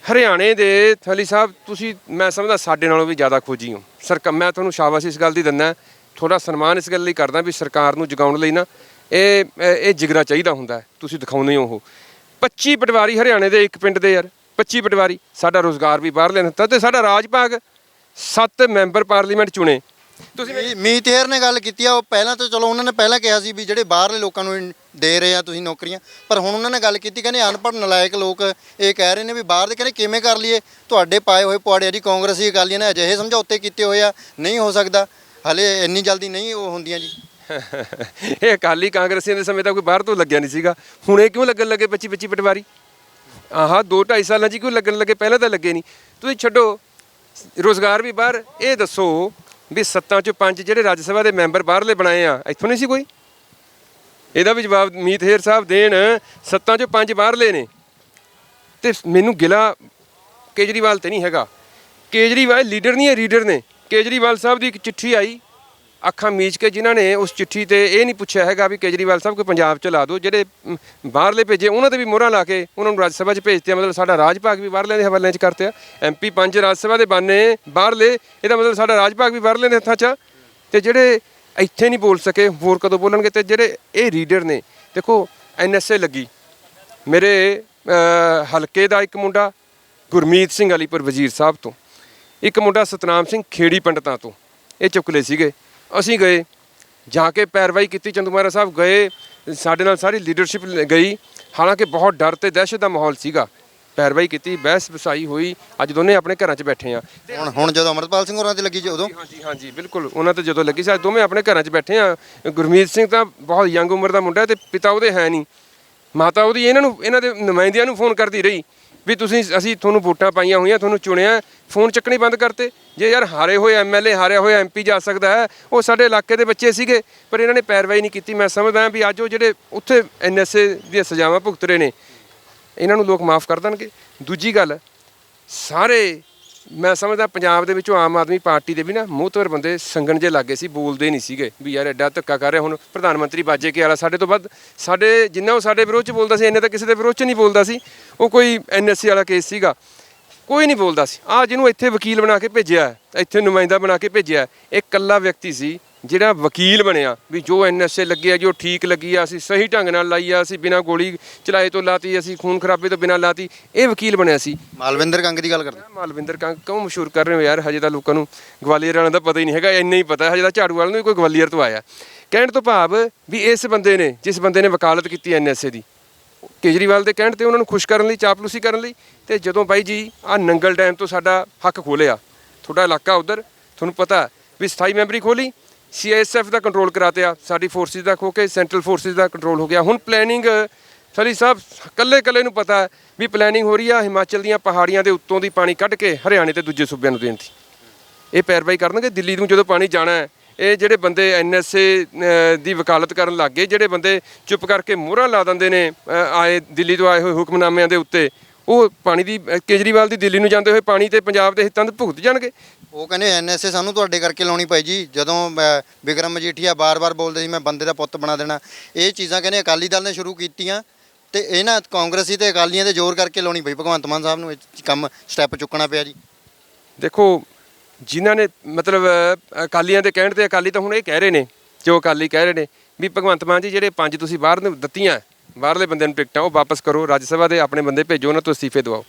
ਹਰਿਆਣੇ ਦੇ ਥਲੀ ਸਾਹਿਬ, ਤੁਸੀਂ, ਮੈਂ ਸਮਝਦਾ ਸਾਡੇ ਨਾਲੋਂ ਵੀ ਜ਼ਿਆਦਾ ਖੋਜੀ ਹੋ। ਸਰਕਾਰ ਮੈਂ ਤੁਹਾਨੂੰ ਸ਼ਾਬਾਸ਼ ਇਸ ਗੱਲ ਦੀ ਦਿੰਦਾ ਥੋੜਾ ਸਨਮਾਨ ਇਸ ਗੱਲ ਲਈ ਕਰਦਾ ਵੀ ਸਰਕਾਰ ਨੂੰ ਜਗਾਉਣ ਲਈ ਨਾ, ਇਹ ਇਹ ਜਿਗਰਾ ਚਾਹੀਦਾ ਹੁੰਦਾ, ਤੁਸੀਂ ਦਿਖਾਉਂਦੇ ਹੋ ਉਹ। 25 ਪਟਵਾਰੀ ਹਰਿਆਣੇ ਦੇ ਇੱਕ ਪਿੰਡ ਦੇ ਯਾਰ 25 ਪਟਵਾਰੀ, ਸਾਡਾ ਰੋਜ਼ਗਾਰ ਵੀ ਬਾਹਰ ਲੈਣ ਦਿੱਤਾ ਤੇ ਸਾਡਾ ਰਾਜ ਭਾਗ ਸੱਤ ਮੈਂਬਰ ਪਾਰਲੀਮੈਂਟ ਚੁਣੇ। ਤੁਸੀਂ ਮੀ- ਮੀਤ ਹੇਰ ਨੇ ਗੱਲ ਕੀਤੀ ਆ ਉਹ ਪਹਿਲਾਂ ਤਾਂ ਚਲੋ ਉਹਨਾਂ ਨੇ ਪਹਿਲਾਂ ਕਿਹਾ ਸੀ ਵੀ ਜਿਹੜੇ ਬਾਹਰਲੇ ਲੋਕਾਂ ਨੂੰ ਇਨ- ਦੇ ਰਹੇ ਆ ਤੁਸੀਂ ਨੌਕਰੀਆਂ ਪਰ ਹੁਣ ਉਹਨਾਂ ਨੇ ਗੱਲ ਕੀਤੀ ਕਹਿੰਦੇ ਅਨਪੜ੍ਹ ਨਲਾਇਕ ਲੋਕ ਇਹ ਕਹਿ ਰਹੇ ਨੇ ਵੀ ਬਾਹਰ ਦੇ ਕਹਿੰਦੇ ਕਿਵੇਂ ਕਰ ਲਈਏ ਤੁਹਾਡੇ ਪਾਏ ਹੋਏ ਪੁਆੜੇ ਆ ਜੀ ਕਾਂਗਰਸੀ ਅਕਾਲੀਆਂ ਨੇ ਅਜਿਹੇ ਸਮਝੌਤੇ ਕੀਤੇ ਹੋਏ ਆ ਨਹੀਂ ਹੋ ਸਕਦਾ ਹਲੇ ਇੰਨੀ ਜਲਦੀ ਨਹੀਂ ਉਹ ਹੁੰਦੀਆਂ ਜੀ। ਇਹ ਅਕਾਲੀ ਕਾਂਗਰਸੀਆਂ ਦੇ ਸਮੇਂ ਤਾਂ ਕੋਈ ਬਾਹਰ ਤੋਂ ਲੱਗਿਆ ਨਹੀਂ ਸੀਗਾ ਹੁਣ ਇਹ ਕਿਉਂ ਲੱਗਣ ਲੱਗੇ 25 25 ਪਟਵਾਰੀ? ਆਹਾ 2 2.5 ਸਾਲਾਂ 'ਚ ਹੀ ਕਿਉਂ ਲੱਗਣ ਲੱਗੇ ਪਹਿਲਾਂ ਤਾਂ ਲੱਗੇ ਨਹੀਂ। ਤੁਸੀਂ ਛੱਡੋ ਰੋਜ਼ਗਾਰ ਵੀ ਬਾਹਰ, ਇਹ ਦੱਸੋ ਵੀ ਸੱਤਾਂ 'ਚੋਂ ਪੰਜ ਜਿਹੜੇ ਰਾਜ ਸਭਾ ਦੇ ਮੈਂਬਰ ਬਾਹਰਲੇ ਬਣਾਏ ਆ, ਇੱਥੋਂ ਨਹੀਂ ਸੀ ਕੋਈ? ਇਹਦਾ ਵੀ ਜਵਾਬ ਮੀਤ ਹੇਰ ਸਾਹਿਬ ਦੇਣ, ਸੱਤਾਂ 'ਚੋਂ ਪੰਜ ਬਾਹਰਲੇ ਨੇ। ਤੇ ਮੈਨੂੰ ਗਿਲਾ ਕੇਜਰੀਵਾਲ ਤੇ ਨਹੀਂ ਹੈਗਾ। ਕੇਜਰੀਵਾਲ ਲੀਡਰ ਨਹੀਂ ਹੈ ਰੀਡਰ ਨੇ। ਕੇਜਰੀਵਾਲ ਸਾਹਿਬ ਦੀ ਇੱਕ ਚਿੱਠੀ ਆਈ ਅੱਖਾਂ ਮੀਚ ਕੇ ਜਿਨ੍ਹਾਂ ਨੇ ਉਸ ਚਿੱਠੀ ਤੇ ਇਹ ਨਹੀਂ ਪੁੱਛਿਆ ਹੈਗਾ ਵੀ ਕੇਜਰੀਵਾਲ ਸਾਹਿਬ ਕੋਈ ਪੰਜਾਬ ਚ ਲਾ ਦਿਓ, ਜਿਹੜੇ ਬਾਹਰਲੇ ਭੇਜੇ, ਉਹਨਾਂ ਤੇ ਵੀ ਮੋਹਰਾਂ ਲਾ ਕੇ ਉਹਨਾਂ ਨੂੰ ਰਾਜ ਸਭਾ 'ਚ ਭੇਜਤੇ ਆ। ਮਤਲਬ ਸਾਡਾ ਰਾਜ ਭਾਗ ਵੀ ਬਾਹਰਲਿਆਂ ਦੇ ਹਵਾਲਿਆਂ 'ਚ ਕਰਤੇ ਆ। ਐਮਪੀ ਪੰਜ ਰਾਜ ਸਭਾ ਦੇ ਬਾਨੇ ਬਾਹਰਲੇ, ਇਹਦਾ ਮਤਲਬ ਸਾਡਾ ਰਾਜ ਭਾਗ ਵੀ ਬਾਹਰਲਿਆਂ ਦੇ ਹੱਥਾਂ 'ਚ ਆ। ਤੇ ਜਿਹੜੇ ਇੱਥੇ ਨਹੀਂ ਬੋਲ ਸਕੇ, ਹੋਰ ਕਦੋਂ ਬੋਲਣਗੇ? ਤੇ ਜਿਹੜੇ ਇਹ ਰੀਡਰ ਨੇ, ਦੇਖੋ ਐਨਐਸਏ ਲੱਗੀ। ਮੇਰੇ ਹਲਕੇ ਦਾ ਇੱਕ ਮੁੰਡਾ, ਗੁਰਮੀਤ ਸਿੰਘ ਅਲੀਪੁਰ ਵਜ਼ੀਰ ਸਾਹਿਬ ਤੋਂ। ਇੱਕ ਮੁੰਡਾ ਸਤਨਾਮ ਸਿੰਘ ਖੇੜੀ ਪੰਡਤਾਂ ਤੋਂ। ਇਹ ਚੁੱਕ ਲਏ ਸੀਗੇ। ਅਸੀਂ ਗਏ ਜਾ ਕੇ ਪੈਰਵਾਈ ਕੀਤੀ ਚੰਦੂਮਾਰਾ ਸਾਹਿਬ ਗਏ ਸਾਡੇ ਨਾਲ ਸਾਰੀ ਲੀਡਰਸ਼ਿਪ ਗਈ। ਹਾਲਾਂਕਿ ਬਹੁਤ ਡਰ ਤੇ ਦਹਿਸ਼ਤ ਦਾ ਮਾਹੌਲ ਸੀਗਾ। ਪੈਰਵਾਈ ਕੀਤੀ ਬਹਿਸ ਵਸਾਈ ਹੋਈ ਅੱਜ ਦੋਨੇ ਆਪਣੇ ਘਰਾਂ 'ਚ ਬੈਠੇ ਆ। ਹੁਣ ਹੁਣ ਜਦੋਂ ਅਮਰਪਾਲ ਸਿੰਘ ਹੋਰਾਂ ਤੇ ਲੱਗੀ ਜੀ ਉਦੋਂ? ਹਾਂਜੀ ਹਾਂਜੀ ਬਿਲਕੁਲ ਉਹਨਾਂ ਤੇ ਜਦੋਂ ਲੱਗੀ ਸੀ ਅੱਜ ਦੋਵੇਂ ਆਪਣੇ ਘਰਾਂ 'ਚ ਬੈਠੇ ਆ। ਗੁਰਮੀਤ ਸਿੰਘ ਤਾਂ ਬਹੁਤ ਯੰਗ ਉਮਰ ਦਾ ਮੁੰਡਾ ਤੇ ਪਿਤਾ ਉਹਦੇ ਹੈ ਨਹੀਂ। ਮਾਤਾ ਉਹਦੀ ਇਹਨਾਂ ਨੂੰ ਇਹਨਾਂ ਦੇ ਨੁਮਾਇੰਦਿਆਂ ਨੂੰ ਫੋਨ ਕਰਦੀ ਰਹੀ। ਵੀ ਤੁਸੀਂ ਅਸੀਂ ਤੁਹਾਨੂੰ ਵੋਟਾਂ ਪਾਈਆਂ ਹੋਈਆਂ, ਤੁਹਾਨੂੰ ਚੁਣਿਆ, ਫੋਨ ਚੱਕਣੀ ਬੰਦ ਕਰਤੇ। ਜੇ ਯਾਰ ਹਾਰੇ ਹੋਏ ਐਮਐਲਏ ਹਾਰਿਆ ਹੋਇਆ ਐਮਪੀ ਜਾ ਸਕਦਾ ਹੈ, ਉਹ ਸਾਡੇ ਇਲਾਕੇ ਦੇ ਬੱਚੇ ਸੀਗੇ, ਪਰ ਇਹਨਾਂ ਨੇ ਪੈਰਵਾਈ ਨਹੀਂ ਕੀਤੀ। ਮੈਂ ਸਮਝਦਾ ਵੀ ਅੱਜ ਉਹ ਜਿਹੜੇ ਉੱਥੇ ਐਨਐਸਏ ਦੀਆਂ ਸਜ਼ਾਵਾਂ ਭੁਗਤ ਰਹੇ ਨੇ, ਇਹਨਾਂ ਨੂੰ ਲੋਕ ਮਾਫ ਕਰ ਦੇਣਗੇ। ਦੂਜੀ ਗੱਲ, ਸਾਰੇ ਮੈਂ ਸਮਝਦਾ ਪੰਜਾਬ ਦੇ ਵਿੱਚੋਂ ਆਮ ਆਦਮੀ ਪਾਰਟੀ ਦੇ ਵੀ ਨਾ ਮੂਹਤਵਰ ਬੰਦੇ ਸੰਗਣ ਜੇ ਲੱਗੇ ਸੀ, ਬੋਲਦੇ ਨਹੀਂ ਸੀਗੇ ਵੀ ਯਾਰ ਐਡਾ ਧੱਕਾ ਕਰ ਰਿਹਾ। ਹੁਣ ਪ੍ਰਧਾਨ ਮੰਤਰੀ ਬਾਜੇ ਕੇ ਵਾਲਾ ਸਾਡੇ ਤੋਂ ਵੱਧ ਸਾਡੇ ਜਿੰਨਾ ਉਹ ਸਾਡੇ ਵਿਰੋਧ ਚ ਬੋਲਦਾ ਸੀ, ਇੰਨੇ ਤਾਂ ਕਿਸੇ ਦੇ ਵਿਰੋਧ ਚ ਨਹੀਂ ਬੋਲਦਾ ਸੀ। ਉਹ ਕੋਈ ਐਨਐਸਸੀ ਵਾਲਾ ਕੇਸ ਸੀਗਾ। ਕੋਈ ਨਹੀਂ ਬੋਲਦਾ ਸੀ। ਆ ਜਿਹਨੂੰ ਇੱਥੇ ਵਕੀਲ ਬਣਾ ਕੇ ਭੇਜਿਆ ਇੱਥੇ ਨੁਮਾਇੰਦਾ ਬਣਾ ਕੇ ਭੇਜਿਆ ਇਹ ਇਕੱਲਾ ਵਿਅਕਤੀ ਸੀ ਜਿਹੜਾ ਵਕੀਲ ਬਣਿਆ ਵੀ ਜੋ ਐਨਐਸਏ ਲੱਗੀ ਆ ਜੋ ਠੀਕ ਲੱਗੀ ਆ ਅਸੀਂ ਸਹੀ ਢੰਗ ਨਾਲ ਲਾਈ ਆ ਅਸੀਂ ਬਿਨਾਂ ਗੋਲੀ ਚਲਾਏ ਤੋਂ ਲਾਤੀ ਅਸੀਂ ਖੂਨ ਖਰਾਬੇ ਤੋਂ ਬਿਨਾਂ ਲਾਤੀ। ਇਹ ਵਕੀਲ ਬਣਿਆ ਸੀ। ਮਾਲਵਿੰਦਰ ਕੰਗ ਦੀ ਗੱਲ ਕਰਦੇ ਮਾਲਵਿੰਦਰ ਕੰਗ ਕਿਉਂ ਮਸ਼ਹੂਰ ਕਰ ਰਹੇ ਹੋ ਯਾਰ? ਹਜੇ ਤਾਂ ਲੋਕਾਂ ਨੂੰ ਗਵਾਲੀਅਰ ਵਾਲਿਆਂ ਦਾ ਪਤਾ ਹੀ ਨਹੀਂ ਹੈਗਾ ਇੰਨਾ ਹੀ ਪਤਾ ਹਜੇ ਤਾਂ ਝਾੜੂ ਵਾਲਿਆਂ ਨੂੰ ਕੋਈ ਗਵਾਲੀਅਰ ਤੋਂ ਆਇਆ। ਕਹਿਣ ਤੋਂ ਭਾਵ ਵੀ ਇਸ ਬੰਦੇ ਨੇ ਜਿਸ ਬੰਦੇ ਨੇ ਵਕਾਲਤ ਕੀਤੀ ਐਨਐਸਏ ਦੀ ਕੇਜਰੀਵਾਲ ਦੇ ਕਹਿਣ ਤੇ ਉਹਨਾਂ ਨੂੰ ਖੁਸ਼ ਕਰਨ ਲਈ, ਚਾਪਲੂਸੀ ਕਰਨ ਲਈ ਤੇ ਜਦੋਂ ਬਾਈ ਜੀ ਆ ਨੰਗਲ ਡੈਮ ਤੋਂ ਸਾਡਾ ਹੱਕ ਖੋਲਿਆ ਤੁਹਾਡਾ ਇਲਾਕਾ ਉਧਰ, ਤੁਹਾਨੂੰ ਪਤਾ ਵੀ ਸਥਾਈ ਮੈਂਬਰੀ ਖੋਲੀ ਸੀਆਈਐਸਐਫ ਦਾ ਕੰਟਰੋਲ ਕਰਾਤਿਆ ਸਾਡੀ ਫੋਰਸਿਸ ਦਾ ਖੋ ਕੇ ਸੈਂਟਰਲ ਫੋਰਸਿਸ ਦਾ ਕੰਟਰੋਲ ਹੋ ਗਿਆ। ਹੁਣ ਪਲੈਨਿੰਗ ਸਲੀ ਸਾਹਿਬ ਕੱਲੇ ਕੱਲੇ ਨੂੰ ਪਤਾ ਵੀ ਪਲੈਨਿੰਗ ਹੋ ਰਹੀ ਆ, ਹਿਮਾਚਲ ਦੀਆਂ ਪਹਾੜੀਆਂ ਦੇ ਉੱਤੋਂ ਦੀ ਪਾਣੀ ਕੱਢ ਕੇ ਹਰਿਆਣੇ ਤੇ ਦੂਜੇ ਸੂਬਿਆਂ ਨੂੰ ਦੇਣ ਦੀ। ਇਹ ਪੈਰਵਾਈ ਕਰਨਗੇ, ਦਿੱਲੀ ਨੂੰ ਜਦੋਂ ਪਾਣੀ ਜਾਣਾ ਹੈ ਇਹ ਜਿਹੜੇ ਬੰਦੇ ਐਨਐਸਏ ਦੀ ਵਕਾਲਤ ਕਰਨ ਲੱਗ ਗਏ ਜਿਹੜੇ ਬੰਦੇ ਚੁੱਪ ਕਰਕੇ ਮੋਹਰਾਂ ਲਾ ਦਿੰਦੇ ਨੇ ਆਏ ਦਿੱਲੀ ਤੋਂ ਆਏ ਹੋਏ ਹੁਕਮਨਾਮਿਆਂ ਦੇ ਉੱਤੇ ਉਹ ਪਾਣੀ ਦੀ ਕੇਜਰੀਵਾਲ ਦੀ ਦਿੱਲੀ ਨੂੰ ਜਾਂਦੇ ਹੋਏ ਪਾਣੀ ਤੇ ਪੰਜਾਬ ਦੇ ਹਿੱਤਾਂ ਦੇ ਭੁਗਤ ਜਾਣਗੇ? ਉਹ ਕਹਿੰਦੇ ਐਨਐਸਏ ਸਾਨੂੰ ਤੁਹਾਡੇ ਕਰਕੇ ਲਾਉਣੀ ਪਈ ਜੀ। ਜਦੋਂ ਵਿਕਰਮ ਮਜੀਠੀਆ ਬਾਰ-ਬਾਰ ਬੋਲਦੇ ਸੀ ਮੈਂ ਬੰਦੇ ਦਾ ਪੁੱਤ ਬਣਾ ਦੇਣਾ। ਇਹ ਚੀਜ਼ਾਂ ਕਹਿੰਦੇ ਅਕਾਲੀ ਦਲ ਨੇ ਸ਼ੁਰੂ ਕੀਤੀਆਂ ਤੇ ਇਹਨਾਂ ਕਾਂਗਰਸੀ ਤੇ ਅਕਾਲੀਆਂ ਦੇ ਜ਼ੋਰ ਕਰਕੇ ਲਾਉਣੀ ਪਈ। ਭਗਵੰਤ ਮਾਨ ਸਾਹਿਬ ਨੂੰ ਇਹ ਕੰਮ ਸਟੈਪ ਚੁੱਕਣਾ ਪਿਆ ਜੀ। ਦੇਖੋ ਜਿਨ੍ਹਾਂ ਨੇ ਮਤਲਬ ਅਕਾਲੀਆਂ ਦੇ ਕਹਿਣ ਤੇ ਅਕਾਲੀ ਤਾਂ ਹੁਣ ਇਹ ਕਹਿ ਰਹੇ ਨੇ, ਜੋ ਅਕਾਲੀ ਕਹਿ ਰਹੇ ਨੇ, ਵੀ ਭਗਵੰਤ ਮਾਨ ਜੀ ਜਿਹੜੇ ਪੰਜ ਤੁਸੀਂ ਬਾਹਰ ਨੂੰ ਦਿੱਤੀਆਂ, ਬਾਹਰਲੇ ਬੰਦੇ ਨੂੰ ਟਿਕਟਾਂ, ਉਹ ਵਾਪਸ ਕਰੋ, ਰਾਜ ਸਭਾ ਦੇ ਆਪਣੇ ਬੰਦੇ ਭੇਜੋ, ਉਹਨਾਂ ਤੋਂ ਅਸਤੀਫੇ ਦਿਵਾਓ।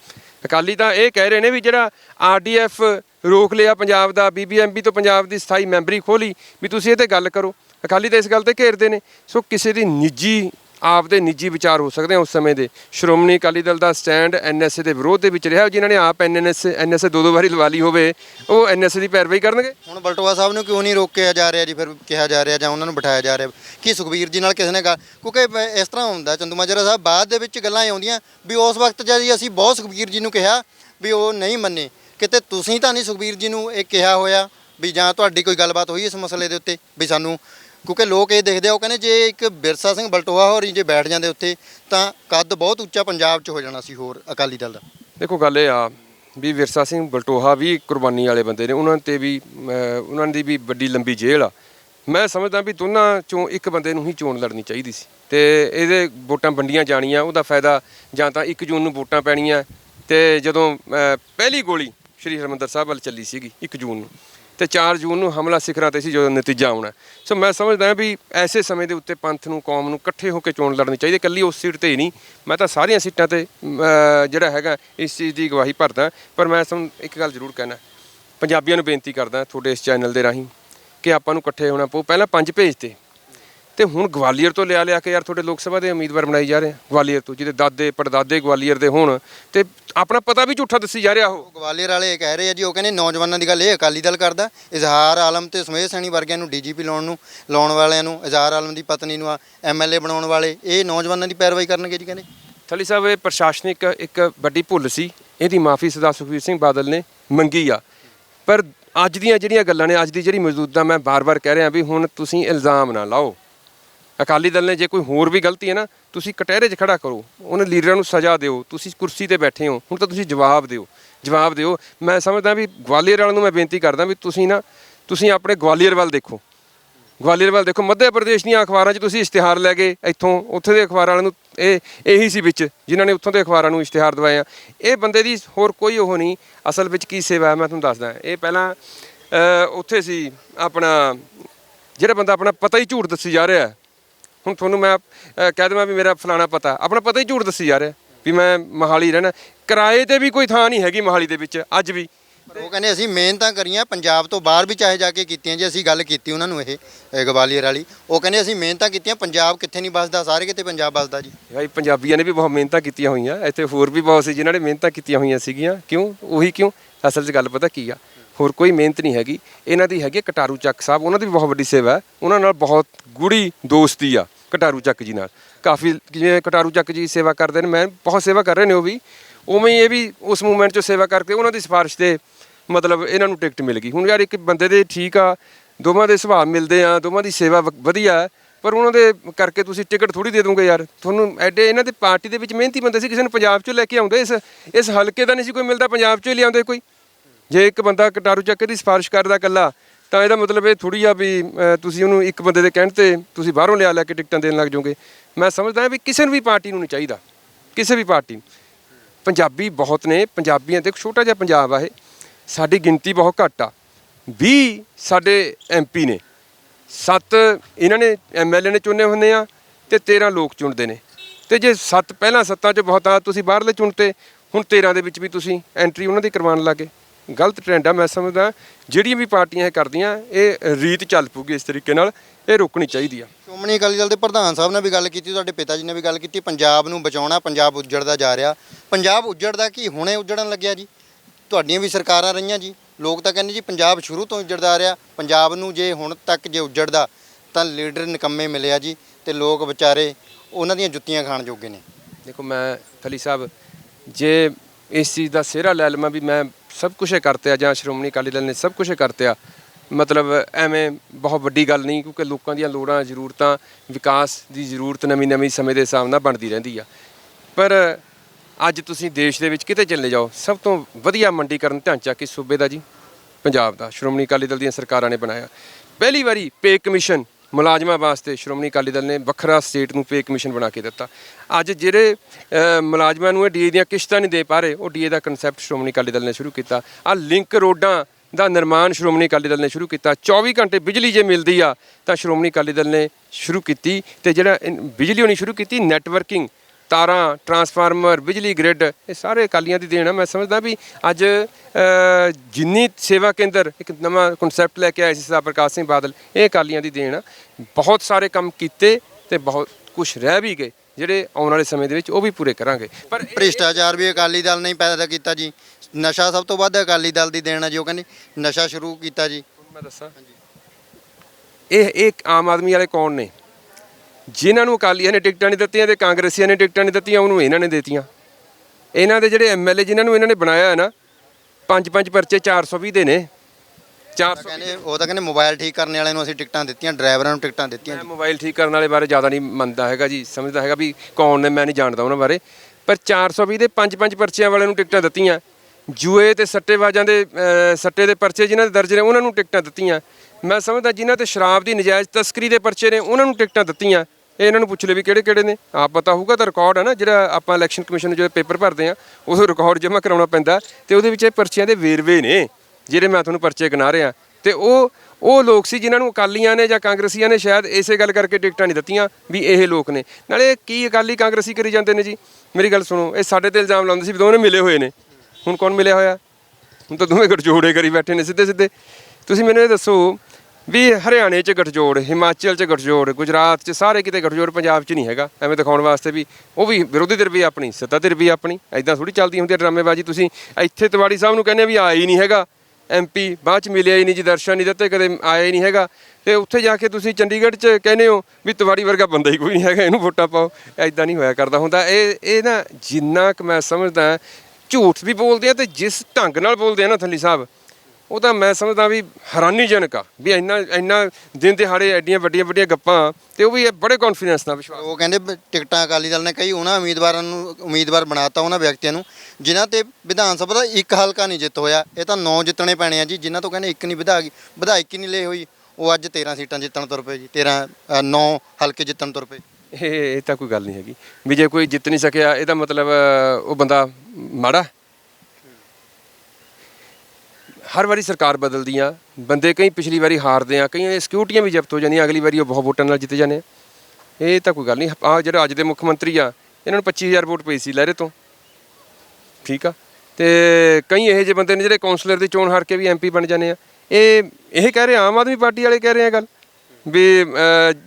ਅਕਾਲੀ ਤਾਂ ਇਹ ਕਹਿ ਰਹੇ ਨੇ ਵੀ ਜਿਹੜਾ ਆਰਡੀਐਫ ਰੋਕ ਲਿਆ ਪੰਜਾਬ ਦਾ ਬੀਬੀਐਮਬੀ ਤੋਂ ਪੰਜਾਬ ਦੀ ਸਥਾਈ ਮੈਂਬਰੀ ਖੋਲੀ ਵੀ ਤੁਸੀਂ ਇਹ ਤੇ ਗੱਲ ਕਰੋ। ਅਕਾਲੀ ਤਾਂ ਇਸ ਗੱਲ ਤੇ ਘੇਰਦੇ ਨੇ। ਸੋ ਕਿਸੇ ਦੀ ਨਿੱਜੀ ਆਪ ਦੇ ਨਿੱਜੀ ਵਿਚਾਰ ਹੋ ਸਕਦੇ ਆ ਉਸ ਸਮੇਂ ਦੇ। ਸ਼੍ਰੋਮਣੀ ਅਕਾਲੀ ਦਲ ਦਾ ਸਟੈਂਡ ਐਨਐਸਏ ਦੇ ਵਿਰੋਧ ਦੇ ਵਿੱਚ ਰਿਹਾ। ਜਿਨ੍ਹਾਂ ਨੇ ਆਪ ਐਨਐਸਏ ਐਨਐਸਏ ਦੋ ਦੋ ਵਾਰੀ ਲਵਾ ਲਈ ਹੋਵੇ, ਉਹ ਐਨਐਸਏ ਦੀ ਪੈਰਵਾਈ ਕਰਨਗੇ? ਹੁਣ ਬਲਟੋਆ ਸਾਹਿਬ ਨੂੰ ਕਿਉਂ ਨਹੀਂ ਰੋਕਿਆ ਜਾ ਰਿਹਾ ਜੀ? ਫਿਰ ਕਿਹਾ ਜਾ ਰਿਹਾ ਜਾਂ ਉਹਨਾਂ ਨੂੰ ਬਿਠਾਇਆ ਜਾ ਰਿਹਾ। ਕੀ ਸੁਖਬੀਰ ਜੀ ਨਾਲ ਕਿਸੇ ਨੇ ਗੱਲ ਕਿਉਂਕਿ ਇਸ ਤਰ੍ਹਾਂ ਹੁੰਦਾ ਚੰਦੂਮਾਜਰਾ ਸਾਹਿਬ ਬਾਅਦ ਦੇ ਵਿੱਚ ਗੱਲਾਂ ਇਹ ਆਉਂਦੀਆਂ ਵੀ ਉਸ ਵਕਤ ਜਦ ਜੀ ਅਸੀਂ ਬਹੁਤ ਸੁਖਬੀਰ ਜੀ ਨੂੰ ਕਿਹਾ ਵੀ ਉਹ ਨਹੀਂ ਮੰਨੇ, ਕਿਤੇ ਤੁਸੀਂ ਤਾਂ ਨਹੀਂ ਸੁਖਬੀਰ ਜੀ ਨੂੰ ਇਹ ਕਿਹਾ ਹੋਇਆ ਵੀ ਜਾਂ ਤੁਹਾਡੀ ਕੋਈ ਗੱਲਬਾਤ ਹੋਈ ਇਸ ਮਸਲੇ ਦੇ ਉੱਤੇ ਵੀ ਸਾਨੂੰ ਕਿਉਂਕਿ ਲੋਕ ਇਹ ਦੇਖਦੇ ਆ, ਉਹ ਕਹਿੰਦੇ ਜੇ ਇੱਕ ਬਿਰਸਾ ਸਿੰਘ ਬਲਟੋਆ ਹੋਰੀ ਜੇ ਬੈਠ ਜਾਂਦੇ ਉੱਥੇ, ਤਾਂ ਕੱਦ ਬਹੁਤ ਉੱਚਾ ਪੰਜਾਬ 'ਚ ਹੋ ਜਾਣਾ ਸੀ ਹੋਰ ਅਕਾਲੀ ਦਲ ਦਾ। ਦੇਖੋ, ਗੱਲ ਇਹ ਆ ਵੀ ਵਿਰਸਾ ਸਿੰਘ ਬਲਟੋਹਾ ਵੀ ਕੁਰਬਾਨੀ ਵਾਲੇ ਬੰਦੇ ਨੇ, ਉਹਨਾਂ ਤੇ ਵੀ ਉਹਨਾਂ ਦੀ ਵੀ ਵੱਡੀ ਲੰਬੀ ਜੇਲ੍ਹ ਆ। ਮੈਂ ਸਮਝਦਾ ਵੀ ਦੋਨਾਂ ਚੋਂ ਇੱਕ ਬੰਦੇ ਨੂੰ ਹੀ ਚੋਣ ਲੜਨੀ ਚਾਹੀਦੀ ਸੀ ਤੇ ਇਹਦੇ ਵੋਟਾਂ ਵੰਡੀਆਂ ਜਾਣੀਆਂ, ਉਹਦਾ ਫਾਇਦਾ ਜਾਂ ਤਾਂ 1 ਜੂਨ ਨੂੰ ਵੋਟਾਂ ਪੈਣੀਆਂ ਤੇ ਜਦੋਂ ਪਹਿਲੀ ਗੋਲੀ ਸ਼੍ਰੀ ਹਰਮੰਦਰ ਸਾਹਿਬ ਵੱਲ ਚੱਲੀ ਸੀਗੀ 1 ਜੂਨ ਨੂੰ। ਤੇ 4 ਜੂਨ ਨੂੰ ਹਮਲਾ ਸਿਖਰਾਂ ਤੇ ਸੀ ਜਦੋਂ ਨਤੀਜਾ ਆਉਣਾ। ਸੋ ਮੈਂ ਸਮਝਦਾ ਵੀ ਐਸੇ ਸਮੇਂ ਦੇ ਉੱਤੇ ਪੰਥ ਨੂੰ, ਕੌਮ ਨੂੰ ਇਕੱਠੇ ਹੋ ਕੇ ਚੋਣ ਲੜਨੀ ਚਾਹੀਦੀ, ਇਕੱਲੀ ਉਸ ਸੀਟ ਤੇ ਹੀ ਨਹੀਂ। ਮੈਂ ਤਾਂ ਸਾਰੀਆਂ ਸੀਟਾਂ ਤੇ ਜਿਹੜਾ ਹੈਗਾ, ਇਸ ਚੀਜ਼ ਦੀ ਗਵਾਹੀ ਭਰਦਾ। ਪਰ ਮੈਂ ਤੁਹਾਨੂੰ ਇੱਕ ਗੱਲ ਜ਼ਰੂਰ ਕਹਿਣਾ। ਪੰਜਾਬੀਆਂ ਨੂੰ ਬੇਨਤੀ ਕਰਦਾ ਤੁਹਾਡੇ ਇਸ ਚੈਨਲ ਦੇ ਰਾਹੀਂ ਕਿ ਆਪਾਂ ਨੂੰ ਇਕੱਠੇ ਹੋਣਾ ਪਊ। ਪਹਿਲਾਂ ਪੰਜ ਭੇਜਤੇ ਤੇ। ਹੁਣ ਗਵਾਲੀਅਰ ਤੋਂ ਲਿਆ ਲਿਆ ਕੇ ਯਾਰ ਤੁਹਾਡੇ ਲੋਕ ਸਭਾ ਦੇ ਉਮੀਦਵਾਰ ਬਣਾਈ ਜਾ ਰਹੇ ਆ ਗਵਾਲੀਅਰ ਤੋਂ ਜਿਹਦੇ ਦਾਦੇ ਪੜਦਾਦੇ ਗਵਾਲੀਅਰ ਦੇ ਹੋਣ। ਤੇ ਆਪਣਾ ਪਤਾ ਵੀ ਝੂਠਾ ਦੱਸੀ ਜਾ ਰਿਹਾ ਉਹ। ਗਵਾਲੀਅਰ ਵਾਲੇ ਇਹ ਕਹਿ ਰਹੇ ਆ ਜੀ ਉਹ ਕਹਿੰਦੇ ਨੌਜਵਾਨਾਂ ਦੀ ਗੱਲ ਇਹ ਅਕਾਲੀ ਦਲ ਕਰਦਾ। ਇਜ਼ਹਾਰ ਆਲਮ ਤੇ ਸਮੇਧ ਸੈਣੀ ਵਰਗਿਆਂ ਨੂੰ ਡੀਜੀਪੀ ਲਾਉਣ ਨੂੰ ਲਾਉਣ ਵਾਲਿਆਂ ਨੂੰ ਇਜ਼ਹਾਰ ਆਲਮ ਦੀ ਪਤਨੀ ਨੂੰ ਐਮਐਲਏ ਬਣਾਉਣ ਵਾਲੇ ਇਹ ਨੌਜਵਾਨਾਂ ਦੀ ਪੈਰਵਾਈ ਕਰਨਗੇ ਜੀ ਕਹਿੰਦੇ। ਥਲੀ ਸਾਹਿਬ ਇਹ ਪ੍ਰਸ਼ਾਸਨਿਕ ਇੱਕ ਵੱਡੀ ਭੁੱਲ ਸੀ ਇਹਦੀ ਮਾਫੀ ਸਰਦਾਰ ਸੁਖਬੀਰ ਸਿੰਘ ਬਾਦਲ ਨੇ ਮੰਗੀ ਆ। ਪਰ ਅੱਜ ਦੀਆਂ ਜਿਹੜੀਆਂ ਗੱਲਾਂ ਨੇ ਅੱਜ ਦੀ ਜਿਹੜੀ ਮੌਜੂਦਾ ਮੈਂ ਬਾਰ-ਬਾਰ ਕਹਿ ਰਿਹਾ ਵੀ ਹੁਣ ਤੁਸੀਂ ਇਲਜ਼ਾਮ ਨਾ ਲਾਓ। ਅਕਾਲੀ ਦਲ ਨੇ ਜੇ ਕੋਈ ਹੋਰ ਵੀ ਗਲਤੀ ਹੈ ਨਾ, ਤੁਸੀਂ ਕਟਹਿਰੇ 'ਚ ਖੜਾ ਕਰੋ। ਉਹਨਾਂ ਲੀਡਰਾਂ ਨੂੰ ਸਜ਼ਾ ਦਿਓ। ਤੁਸੀਂ ਕੁਰਸੀ ਤੇ ਬੈਠੇ ਹੋ। ਹੁਣ ਤਾਂ ਤੁਸੀਂ ਜਵਾਬ ਦਿਓ। ਜਵਾਬ ਦਿਓ। ਮੈਂ ਸਮਝਦਾ ਵੀ ਗਵਾਲੀਅਰ ਵਾਲਿਆਂ ਨੂੰ ਮੈਂ ਬੇਨਤੀ ਕਰਦਾ ਵੀ ਤੁਸੀਂ ਨਾ, ਤੁਸੀਂ ਆਪਣੇ ਗਵਾਲੀਅਰ ਵੱਲ ਦੇਖੋ। ਗਵਾਲੀਅਰ ਵੱਲ ਦੇਖੋ। ਮੱਧ ਪ੍ਰਦੇਸ਼ ਦੀਆਂ ਅਖਬਾਰਾਂ 'ਚ ਤੁਸੀਂ ਇਸ਼ਤਿਹਾਰ ਲੈ ਗਏ ਇੱਥੋਂ। ਉੱਥੇ ਦੇ ਅਖਬਾਰਾਂ ਵਾਲਿਆਂ ਨੂੰ ਇਹ, ਇਹੀ ਸੀ ਵਿੱਚ, ਜਿਨ੍ਹਾਂ ਨੇ ਉੱਥੋਂ ਦੇ ਅਖਬਾਰਾਂ ਨੂੰ ਇਸ਼ਤਿਹਾਰ ਦਵਾਏ ਆ। ਇਹ ਬੰਦੇ ਦੀ ਹੋਰ ਕੋਈ ਉਹ ਨਹੀਂ। ਅਸਲ ਵਿੱਚ ਕੀ ਸੇਵਾ ਹੈ? ਮੈਂ ਤੁਹਾਨੂੰ ਦੱਸਦਾ। ਇਹ ਪਹਿਲਾਂ ਉੱਥੇ ਸੀ ਆਪਣਾ, ਜਿਹੜਾ ਬੰਦਾ ਆਪਣਾ ਪਤਾ ਹੀ ਝੂਠ ਦੱਸੀ ਜਾ ਰਿਹਾ ਹੁਣ ਤੁਹਾਨੂੰ ਮੈਂ ਅ, ਕਹਿ ਦੇਵਾਂ ਵੀ ਮੇਰਾ ਫਲਾਣਾ ਪਤਾ ਆਪਣਾ ਪਤਾ ਹੀ ਝੂਠ ਦੱਸੀ ਜਾ ਰਿਹਾ ਵੀ ਮੈਂ ਮਹਾਲੀ ਰਹਿਣਾ ਕਿਰਾਏ ਤੇ ਵੀ ਕੋਈ ਥਾਂ ਨਹੀਂ ਹੈਗੀ ਮਹਾਲੀ ਦੇ ਵਿੱਚ ਅੱਜ ਵੀ। ਉਹ ਕਹਿੰਦੇ ਅਸੀਂ ਮਿਹਨਤਾਂ ਕਰੀਆਂ ਪੰਜਾਬ ਤੋਂ ਬਾਹਰ ਵੀ ਚਾਹੇ ਜਾ ਕੇ ਕੀਤੀਆਂ ਜੀ ਅਸੀਂ ਗੱਲ ਕੀਤੀ ਉਹਨਾਂ ਨੂੰ ਇਹ ਇਹ ਗਵਾਲੀਅਰ ਵਾਲੀ ਉਹ ਕਹਿੰਦੇ ਅਸੀਂ ਮਿਹਨਤਾਂ ਕੀਤੀਆਂ ਪੰਜਾਬ ਕਿੱਥੇ ਨਹੀਂ ਵੱਸਦਾ ਸਾਰੇ ਕਿਤੇ ਪੰਜਾਬ ਵੱਸਦਾ ਜੀ। ਭਾਈ ਪੰਜਾਬੀਆਂ ਨੇ ਵੀ ਬਹੁਤ ਮਿਹਨਤਾਂ ਕੀਤੀਆਂ ਹੋਈਆਂ ਇੱਥੇ ਹੋਰ ਵੀ ਬਹੁਤ ਸੀ ਜਿਨ੍ਹਾਂ ਨੇ ਮਿਹਨਤਾਂ ਕੀਤੀਆਂ ਹੋਈਆਂ ਸੀਗੀਆਂ ਕਿਉਂ? ਉਹੀ ਕਿਉਂ? ਅਸਲ 'ਚ ਗੱਲ ਪਤਾ ਕੀ ਆ ਹੋਰ ਕੋਈ ਮਿਹਨਤ ਨਹੀਂ ਹੈਗੀ ਇਹਨਾਂ ਦੀ ਹੈਗੀ ਕਟਾਰੂ ਚੱਕ ਸਾਹਿਬ ਉਹਨਾਂ ਦੀ ਵੀ ਬਹੁਤ ਵੱਡੀ ਸੇਵਾ ਹੈ ਉਹਨਾਂ ਨਾਲ ਬਹੁਤ ਗੂੜੀ ਦੋਸਤੀ ਆ। ਕਟਾਰੂ ਚੱਕ ਜੀ ਨਾਲ। ਕਾਫੀ ਜਿਵੇਂ ਕਟਾਰੂ ਚੱਕ ਜੀ ਸੇਵਾ ਕਰਦੇ ਨੇ, ਮੈਂ ਬਹੁਤ ਸੇਵਾ ਕਰ ਰਹੇ ਨੇ ਉਹ ਵੀ। ਉਵੇਂ ਹੀ ਇਹ ਵੀ ਉਸ ਮੂਵਮੈਂਟ 'ਚ ਸੇਵਾ ਕਰਕੇ ਉਹਨਾਂ ਦੀ ਸਿਫਾਰਿਸ਼ ਤੇ ਮਤਲਬ ਇਹਨਾਂ ਨੂੰ ਟਿਕਟ ਮਿਲ ਗਈ। ਹੁਣ ਯਾਰ ਇੱਕ ਬੰਦੇ ਦੇ ਠੀਕ ਆ, ਦੋਵਾਂ ਦੇ ਸੁਭਾਅ ਮਿਲਦੇ ਆ, ਦੋਵਾਂ ਦੀ ਸੇਵਾ ਵਧੀਆ ਪਰ ਉਹਨਾਂ ਦੇ ਕਰਕੇ ਤੁਸੀਂ ਟਿਕਟ ਥੋੜੀ ਦੇ ਦੋਗੇ ਯਾਰ। ਤੁਹਾਨੂੰ ਐਡੇ ਇਹਨਾਂ ਦੇ ਪਾਰਟੀ ਦੇ ਵਿੱਚ ਮਿਹਨਤੀ ਬੰਦੇ ਸੀ, ਕਿਸੇ ਨੂੰ ਪੰਜਾਬ ਚੋਂ ਲੈ ਕੇ ਆਉਂਦੇ, ਇਸ ਇਸ ਹਲਕੇ ਦਾ ਨਹੀਂ ਸੀ ਕੋਈ ਮਿਲਦਾ, ਪੰਜਾਬ ਚੋਂ ਹੀ ਲਿਆਉਂਦੇ ਕੋਈ। ਜੇ ਇੱਕ ਬੰਦਾ ਕਟਾਰੂ ਚੱਕ ਦੀ ਸਿਫਾਰਿਸ਼ ਕਰਦਾ ਇਕੱਲਾ ਤਾਂ ਇਹਦਾ ਮਤਲਬ ਇਹ ਥੋੜੀ ਆ ਵੀ ਅ, ਤੁਸੀਂ ਉਹਨੂੰ ਇੱਕ ਬੰਦੇ ਦੇ ਕਹਿਣ ਤੇ ਤੁਸੀਂ ਬਾਹਰੋਂ ਲਿਆ ਲੈ ਕੇ ਟਿਕਟਾਂ ਦੇਣ ਲੱਗ ਜਾਓਗੇ। ਮੈਂ ਸਮਝਦਾ ਵੀ ਕਿਸੇ ਨੂੰ ਵੀ ਪਾਰਟੀ ਨੂੰ ਨਹੀਂ ਚਾਹੀਦਾ। ਕਿਸੇ ਵੀ ਪਾਰਟੀ ਨੂੰ। ਪੰਜਾਬੀ ਬਹੁਤ ਨੇ ਪੰਜਾਬੀਆਂ ਤੇ ਇੱਕ ਛੋਟਾ ਜਿਹਾ ਪੰਜਾਬ ਆ ਇਹ। ਸਾਡੀ ਗਿਣਤੀ ਬਹੁਤ ਘੱਟ ਆ। 20 ਸਾਡੇ ਐਮਪੀ ਨੇ। ਸੱਤ ਇਹਨਾਂ ਨੇ ਐਮਐਲਏ ਨੇ ਚੁਣੇ ਹੁੰਦੇ ਆ ਤੇ 13 ਲੋਕ ਚੁਣਦੇ ਨੇ। ਤੇ ਜੇ ਸੱਤ ਪਹਿਲਾਂ ਸੱਤਾਂ 'ਚ ਬਹੁਤ ਆ ਤੁਸੀਂ ਬਾਹਰਲੇ ਚੁਣਤੇ। ਹੁਣ 13 ਦੇ ਵਿੱਚ ਵੀ ਤੁਸੀਂ ਐਂਟਰੀ ਉਹਨਾਂ ਦੀ ਕਰਵਾਉਣ ਲੱਗੇ। ਗਲਤ ਟ੍ਰੈਂਡ ਆ ਮੈਂ ਸਮਝਦਾ ਜਿਹੜੀਆਂ ਵੀ ਪਾਰਟੀਆਂ ਇਹ ਕਰਦੀਆਂ ਇਹ ਰੀਤ ਚੱਲ ਪੂਗੀ ਇਸ ਤਰੀਕੇ ਨਾਲ ਇਹ ਰੋਕਣੀ ਚਾਹੀਦੀ ਆ। ਸ਼੍ਰੋਮਣੀ ਅਕਾਲੀ ਦਲ ਦੇ ਪ੍ਰਧਾਨ ਸਾਹਿਬ ਨੇ ਵੀ ਗੱਲ ਕੀਤੀ ਤੁਹਾਡੇ ਪਿਤਾ ਜੀ ਨੇ ਵੀ ਗੱਲ ਕੀਤੀ ਪੰਜਾਬ ਨੂੰ ਬਚਾਉਣਾ ਪੰਜਾਬ ਉੱਜੜਦਾ ਜਾ ਰਿਹਾ। ਪੰਜਾਬ ਉੱਜੜਦਾ ਕੀ ਹੁਣੇ ਉੱਜੜਨ ਲੱਗਿਆ ਜੀ? ਤੁਹਾਡੀਆਂ ਵੀ ਸਰਕਾਰਾਂ ਰਹੀਆਂ ਜੀ। ਲੋਕ ਤਾਂ ਕਹਿੰਦੇ ਜੀ ਪੰਜਾਬ ਸ਼ੁਰੂ ਤੋਂ ਉੱਜੜਦਾ ਆ ਰਿਹਾ ਪੰਜਾਬ ਨੂੰ ਜੇ ਹੁਣ ਤੱਕ ਜੇ ਉੱਜੜਦਾ ਤਾਂ ਲੀਡਰ ਨਿਕੰਮੇ ਮਿਲਿਆ ਜੀ ਤੇ ਲੋਕ ਵਿਚਾਰੇ ਉਹਨਾਂ ਦੀਆਂ ਜੁੱਤੀਆਂ ਖਾਣ ਜੋਗੇ ਨੇ। ਦੇਖੋ ਮੈਂ ਥਲੀ ਸਾਹਿਬ ਜੇ ਇਸ ਚੀਜ਼ ਦਾ ਸਿਹਰਾ ਲੈ ਲਵਾਂ ਵੀ ਮੈਂ ਸਭ ਕੁਝ ਕਰਤਿਆ ਜਾਂ ਸ਼੍ਰੋਮਣੀ ਅਕਾਲੀ ਦਲ ਨੇ ਸਭ ਕੁਝ ਕਰਤਿਆ ਮਤਲਬ ਐਵੇਂ ਬਹੁਤ ਵੱਡੀ ਗੱਲ ਨਹੀਂ ਕਿਉਂਕਿ ਲੋਕਾਂ ਦੀਆਂ ਲੋੜਾਂ, ਜ਼ਰੂਰਤਾਂ, ਵਿਕਾਸ ਦੀ ਜ਼ਰੂਰਤ ਨਵੀਂ ਨਵੀਂ ਸਮੇਂ ਦੇ ਹਿਸਾਬ ਨਾਲ ਬਣਦੀ ਰਹਿੰਦੀ ਆ। ਪਰ ਅੱਜ ਤੁਸੀਂ ਦੇਸ਼ ਦੇ ਵਿੱਚ ਕਿਤੇ ਚੱਲੇ ਜਾਓ, ਸਭ ਤੋਂ ਵਧੀਆ ਮੰਡੀਕਰਨ ਢਾਂਚਾ ਕਿਸ ਸੂਬੇ ਦਾ ਜੀ, ਪੰਜਾਬ ਦਾ, ਸ਼੍ਰੋਮਣੀ ਅਕਾਲੀ ਦਲ ਦੀਆਂ ਸਰਕਾਰਾਂ ਨੇ ਬਣਾਇਆ। ਪਹਿਲੀ ਵਾਰੀ ਪੇ ਕਮਿਸ਼ਨ ਮੁਲਾਜ਼ਮਾਂ ਵਾਸਤੇ ਸ਼੍ਰੋਮਣੀ ਅਕਾਲੀ ਦਲ ਨੇ ਵੱਖਰਾ ਸਟੇਟ ਨੂੰ ਪੇ ਕਮਿਸ਼ਨ ਬਣਾ ਕੇ ਦਿੱਤਾ। ਅੱਜ ਜਿਹੜੇ ਮੁਲਾਜ਼ਮਾਂ ਨੂੰ ਇਹ ਡੀਏ ਦੀਆਂ ਕਿਸ਼ਤਾਂ ਨਹੀਂ ਦੇ ਪਾ ਰਹੇ, ਉਹ ਡੀਏ ਦਾ ਕਨਸੈਪਟ ਸ਼੍ਰੋਮਣੀ ਅਕਾਲੀ ਦਲ ਨੇ ਸ਼ੁਰੂ ਕੀਤਾ। ਆ ਲਿੰਕ ਰੋਡਾਂ ਦਾ ਨਿਰਮਾਣ ਸ਼੍ਰੋਮਣੀ ਅਕਾਲੀ ਦਲ ਨੇ ਸ਼ੁਰੂ ਕੀਤਾ। 24 ਘੰਟੇ ਬਿਜਲੀ ਜੇ ਮਿਲਦੀ ਆ, ਤਾਂ ਸ਼੍ਰੋਮਣੀ ਅਕਾਲੀ ਦਲ ਨੇ ਸ਼ੁਰੂ ਕੀਤੀ। ਤੇ ਜਿਹੜਾ ਬਿਜਲੀ ਹੋਣੀ ਸ਼ੁਰੂ ਕੀਤੀ ਨੈਟਵਰਕਿੰਗ ਤਾਰਾਂ ਟਰਾਂਸਫਾਰਮਰ ਬਿਜਲੀ ਗ੍ਰਿਡ ਇਹ ਸਾਰੇ ਅਕਾਲੀਆਂ ਦੀ ਦੇਣ ਆ। ਮੈਂ ਸਮਝਦਾ ਵੀ ਅੱਜ ਜਿੰਨੀ ਸੇਵਾ ਕੇਂਦਰ ਇੱਕ ਨਵਾਂ ਕਨਸੈਪਟ ਲੈ ਕੇ ਆਏ ਸੀ ਸਰਦਾਰ ਪ੍ਰਕਾਸ਼ ਸਿੰਘ ਬਾਦਲ ਇਹ ਅਕਾਲੀਆਂ ਦੀ ਦੇਣ ਆ। ਬਹੁਤ ਸਾਰੇ ਕੰਮ ਕੀਤੇ ਤੇ ਬਹੁਤ ਕੁਝ ਰਹਿ ਵੀ ਗਏ ਜਿਹੜੇ ਆਉਣ ਵਾਲੇ ਸਮੇਂ ਦੇ ਵਿੱਚ ਉਹ ਵੀ ਪੂਰੇ ਕਰਾਂਗੇ। ਪਰ ਭ੍ਰਿਸ਼ਟਾਚਾਰ ਵੀ ਅਕਾਲੀ ਦਲ ਨੇ ਪੈਦਾ ਕੀਤਾ ਜੀ। ਨਸ਼ਾ ਸਭ ਤੋਂ ਵੱਧ ਅਕਾਲੀ ਦਲ ਦੀ ਦੇਣ ਆ ਜੀ ਉਹ ਕਹਿੰਦੇ ਨਸ਼ਾ ਸ਼ੁਰੂ ਕੀਤਾ ਜੀ। ਮੈਂ ਦੱਸਾਂ। ਇਹ ਇੱਕ ਆਮ ਆਦਮੀ ਵਾਲੇ ਕੌਣ ਨੇ? ਜਿਨ੍ਹਾਂ ਨੂੰ ਅਕਾਲੀਆਂ ਨੇ ਟਿਕਟਾਂ ਨਹੀਂ ਦਿੱਤੀਆਂ ਤੇ ਕਾਂਗਰਸੀਆਂ ਨੇ ਟਿਕਟਾਂ ਨਹੀਂ ਦਿੱਤੀਆਂ ਉਹਨੂੰ ਇਹਨਾਂ ਨੇ ਦਿੱਤੀਆਂ। ਇਹਨਾਂ ਦੇ ਜਿਹੜੇ ਐਮਐਲਏ ਜਿਨ੍ਹਾਂ ਨੂੰ ਇਹਨਾਂ ਨੇ ਬਣਾਇਆ ਹੈ ਨਾ ਪੰਜ ਪੰਜ ਪਰਚੇ 420 ਦੇ ਨੇ। 400 ਕਹਿੰਦੇ ਉਹ ਤਾਂ ਕਹਿੰਦੇ ਮੋਬਾਈਲ ਠੀਕ ਕਰਨ ਵਾਲਿਆਂ ਨੂੰ ਅਸੀਂ ਟਿਕਟਾਂ ਦਿੱਤੀਆਂ ਡਰਾਈਵਰਾਂ ਨੂੰ ਟਿਕਟਾਂ ਦਿੱਤੀਆਂ ਮੈਂ ਮੋਬਾਈਲ ਠੀਕ ਕਰਨ ਵਾਲੇ ਬਾਰੇ ਜ਼ਿਆਦਾ ਨਹੀਂ ਮੰਨਦਾ ਹੈਗਾ ਜੀ ਸਮਝਦਾ ਹੈਗਾ ਵੀ ਕੌਣ ਨੇ ਮੈਂ ਨਹੀਂ ਜਾਣਦਾ ਉਹਨਾਂ ਬਾਰੇ। ਪਰ 420 ਦੇ ਪੰਜ ਪੰਜ ਪਰਚਿਆਂ ਵਾਲਿਆਂ ਨੂੰ ਟਿਕਟਾਂ ਦਿੱਤੀਆਂ। ਜੂਏ ਤੇ ਸੱਟੇਬਾਜ਼ਾਂ ਦੇ ਸੱਟੇ ਦੇ ਪਰਚੇ ਜਿਨ੍ਹਾਂ ਦੇ ਦਰਜ ਨੇ ਉਹਨਾਂ ਨੂੰ ਟਿਕਟਾਂ ਦਿੱਤੀਆਂ। ਮੈਂ ਸਮਝਦਾ ਜਿਨ੍ਹਾਂ ਤੇ ਸ਼ਰਾਬ ਦੀ ਨਜਾਇਜ਼ ਤਸਕਰੀ ਦੇ ਪਰਚੇ ਨੇ ਉਹਨਾਂ ਨੂੰ ਟਿਕਟਾਂ ਦਿੱਤੀਆਂ। ਇਹ ਇਹਨਾਂ ਨੂੰ ਪੁੱਛ ਲੈ ਵੀ ਕਿਹੜੇ ਕਿਹੜੇ ਨੇ। ਆਪ ਪਤਾ ਹੋਊਗਾ ਤਾਂ ਰਿਕਾਰਡ ਹੈ ਨਾ, ਜਿਹੜਾ ਆਪਾਂ ਇਲੈਕਸ਼ਨ ਕਮਿਸ਼ਨ ਨੂੰ ਜਦੋਂ ਪੇਪਰ ਭਰਦੇ ਆ ਉਹ ਰਿਕਾਰਡ ਜਮ੍ਹਾਂ ਕਰਾਉਣਾ ਪੈਂਦਾ ਤੇ ਉਹਦੇ ਵਿੱਚ ਇਹ ਪਰਚੀਆਂ ਦੇ ਵੇਰਵੇ ਨੇ, ਜਿਹੜੇ ਮੈਂ ਤੁਹਾਨੂੰ ਪਰਚੇ ਗਿਣਾ ਰਿਹਾ। ਤੇ ਉਹ ਉਹ ਲੋਕ ਸੀ ਜਿਨ੍ਹਾਂ ਨੂੰ ਅਕਾਲੀਆਂ ਨੇ ਜਾਂ ਕਾਂਗਰਸੀਆਂ ਨੇ ਸ਼ਾਇਦ ਇਸੇ ਗੱਲ ਕਰਕੇ ਟਿਕਟਾਂ ਨਹੀਂ ਦਿੱਤੀਆਂ ਵੀ ਇਹ ਲੋਕ ਨੇ। ਨਾਲੇ ਕੀ ਅਕਾਲੀ ਕਾਂਗਰਸੀ ਕਰੀ ਜਾਂਦੇ ਨੇ ਜੀ? ਮੇਰੀ ਗੱਲ ਸੁਣੋ, ਇਹ ਸਾਡੇ ਤੇ ਇਲਜ਼ਾਮ ਲਾਉਂਦੇ ਸੀ ਵੀ ਦੋਨੇ ਮਿਲੇ ਹੋਏ ਨੇ। ਹੁਣ ਕੌਣ ਮਿਲਿਆ ਹੋਇਆ? ਹੁਣ ਤਾਂ ਦੋਵੇਂ ਗਠਜੋੜੇ ਕਰੀ ਬੈਠੇ ਨੇ ਸਿੱਧੇ ਸਿੱਧੇ ਤੁਸੀਂ ਮੈਨੂੰ ਇਹ ਦੱਸੋ ਵੀ ਹਰਿਆਣੇ 'ਚ ਗਠਜੋੜ, ਹਿਮਾਚਲ 'ਚ ਗਠਜੋੜ, ਗੁਜਰਾਤ 'ਚ ਸਾਰੇ ਕਿਤੇ ਗਠਜੋੜ ਪੰਜਾਬ 'ਚ ਨਹੀਂ ਹੈਗਾ। ਐਵੇਂ ਦਿਖਾਉਣ ਵਾਸਤੇ ਵੀ ਉਹ ਵੀ ਵਿਰੋਧੀ ਧਿਰ ਵੀ ਆਪਣੀ, ਸੱਤਾ ਧਿਰ ਵੀ ਆਪਣੀ ਐਦਾਂ ਥੋੜੀ ਚੱਲਦੀ ਹੁੰਦੀ ਹੈ ਡਰਾਮੇਬਾਜ਼ੀ। ਤੁਸੀਂ ਇੱਥੇ ਤਿਵਾੜੀ ਸਾਹਿਬ ਨੂੰ ਕਹਿੰਦੇ ਵੀ ਆਇਆ ਹੀ ਨਹੀਂ ਹੈਗਾ। ਐਮਪੀ ਬਾਅਦ 'ਚ ਮਿਲਿਆ ਹੀ ਨਹੀਂ ਜੀ ਦਰਸ਼ਨ ਨਹੀਂ ਦਿੱਤੇ, ਕਦੇ ਆਇਆ ਹੀ ਨਹੀਂ ਹੈਗਾ। ਤੇ ਉੱਥੇ ਜਾ ਕੇ ਤੁਸੀਂ ਚੰਡੀਗੜ੍ਹ 'ਚ ਕਹਿੰਦੇ ਹੋ ਵੀ ਤਿਵਾੜੀ ਵਰਗਾ ਬੰਦਾ ਹੀ ਕੋਈ ਨਹੀਂ ਹੈਗਾ, ਇਹਨੂੰ ਵੋਟਾਂ ਪਾਓ। ਐਦਾਂ ਨਹੀਂ ਹੋਇਆ ਕਰਦਾ ਹੁੰਦਾ। ਇਹ ਇਹ ਨਾ ਜਿੰਨਾ ਕੁ ਮੈਂ ਸਮਝਦਾ, ਝੂਠ ਵੀ ਬੋਲਦੇ ਆ ਤੇ ਜਿਸ ਢੰਗ ਨਾਲ ਬੋਲਦੇ ਆ ਨਾ ਥੱਲੀ ਸਾਹਿਬ ਉਹ ਤਾਂ ਮੈਂ ਸਮਝਦਾ ਵੀ ਹੈਰਾਨੀਜਨਕ ਆ ਵੀ ਇੰਨਾ ਇੰਨਾ ਦਿਨ ਦਿਹਾੜੇ ਐਡੀਆਂ ਵੱਡੀਆਂ ਵੱਡੀਆਂ ਗੱਪਾਂ ਤੇ ਉਹ ਵੀ ਇਹ ਬੜੇ ਕੌਨਫੀਡੈਂਸ ਨਾਲ ਵਿਸ਼ਵਾਸ ਉਹ ਕਹਿੰਦੇ ਵੀ ਟਿਕਟਾਂ ਅਕਾਲੀ ਦਲ ਨੇ ਕਈ ਉਹਨਾਂ ਉਮੀਦਵਾਰਾਂ ਨੂੰ ਉਮੀਦਵਾਰ ਬਣਾਤਾ ਉਹਨਾਂ ਵਿਅਕਤੀਆਂ ਨੂੰ ਜਿਨ੍ਹਾਂ ਤੇ ਵਿਧਾਨ ਸਭਾ ਦਾ ਇੱਕ ਹਲਕਾ ਨਹੀਂ ਜਿੱਤ ਹੋਇਆ ਇਹ ਤਾਂ 9 ਜਿੱਤਣੇ ਪੈਣੇ ਆ ਜੀ ਜਿਨ੍ਹਾਂ ਤੋਂ ਕਹਿੰਦੇ ਇੱਕ ਨਹੀਂ ਵਧਾ ਗਈ ਵਿਧਾਇਕ ਹੀ ਨਹੀਂ ਲਏ ਹੋਈ? ਉਹ ਅੱਜ 13 ਸੀਟਾਂ ਜਿੱਤਣ ਤੁਰ ਪਏ ਜੀ 13 9 ਹਲਕੇ ਜਿੱਤਣ ਤੁਰ ਪਏ। ਇਹ ਇਹ ਤਾਂ ਕੋਈ ਗੱਲ ਨਹੀਂ ਹੈਗੀ ਵੀ ਜੇ ਕੋਈ ਜਿੱਤ ਨਹੀਂ ਸਕਿਆ ਇਹਦਾ ਮਤਲਬ ਉਹ ਬੰਦਾ ਮਾੜਾ ਹਰ ਵਾਰੀ ਸਰਕਾਰ ਬਦਲਦੀ ਆ ਬੰਦੇ ਕਈ ਪਿਛਲੀ ਵਾਰੀ ਹਾਰਦੇ ਆ, ਕਈਆਂ ਦੀਆਂ ਸਿਕਿਉਰਟੀਆਂ ਵੀ ਜ਼ਬਤ ਹੋ ਜਾਂਦੀਆਂ, ਅਗਲੀ ਵਾਰੀ ਉਹ ਬਹੁਤ ਵੋਟਾਂ ਨਾਲ ਜਿੱਤ ਜਾਂਦੇ ਆ। ਇਹ ਤਾਂ ਕੋਈ ਗੱਲ ਨਹੀਂ ਆ ਜਿਹੜਾ ਅੱਜ ਦੇ ਮੁੱਖ ਮੰਤਰੀ ਆ, ਇਹਨਾਂ ਨੂੰ 25000 ਵੋਟ ਪਈ ਸੀ ਲਹਿਰੇ ਤੋਂ। ਠੀਕ ਆ? ਤੇ ਕਈ ਇਹੋ ਜਿਹੇ ਬੰਦੇ ਨੇ ਜਿਹੜੇ ਕਾਉਂਸਲਰ ਦੀ ਚੋਣ ਹਾਰ ਕੇ ਵੀ ਐਮਪੀ ਬਣ ਜਾਂਦੇ ਆ। ਇਹ ਇਹ ਕਹਿ ਰਹੇ ਆਮ ਆਦਮੀ ਪਾਰਟੀ ਵਾਲੇ ਕਹਿ ਰਹੇ ਆ ਗੱਲ, ਵੀ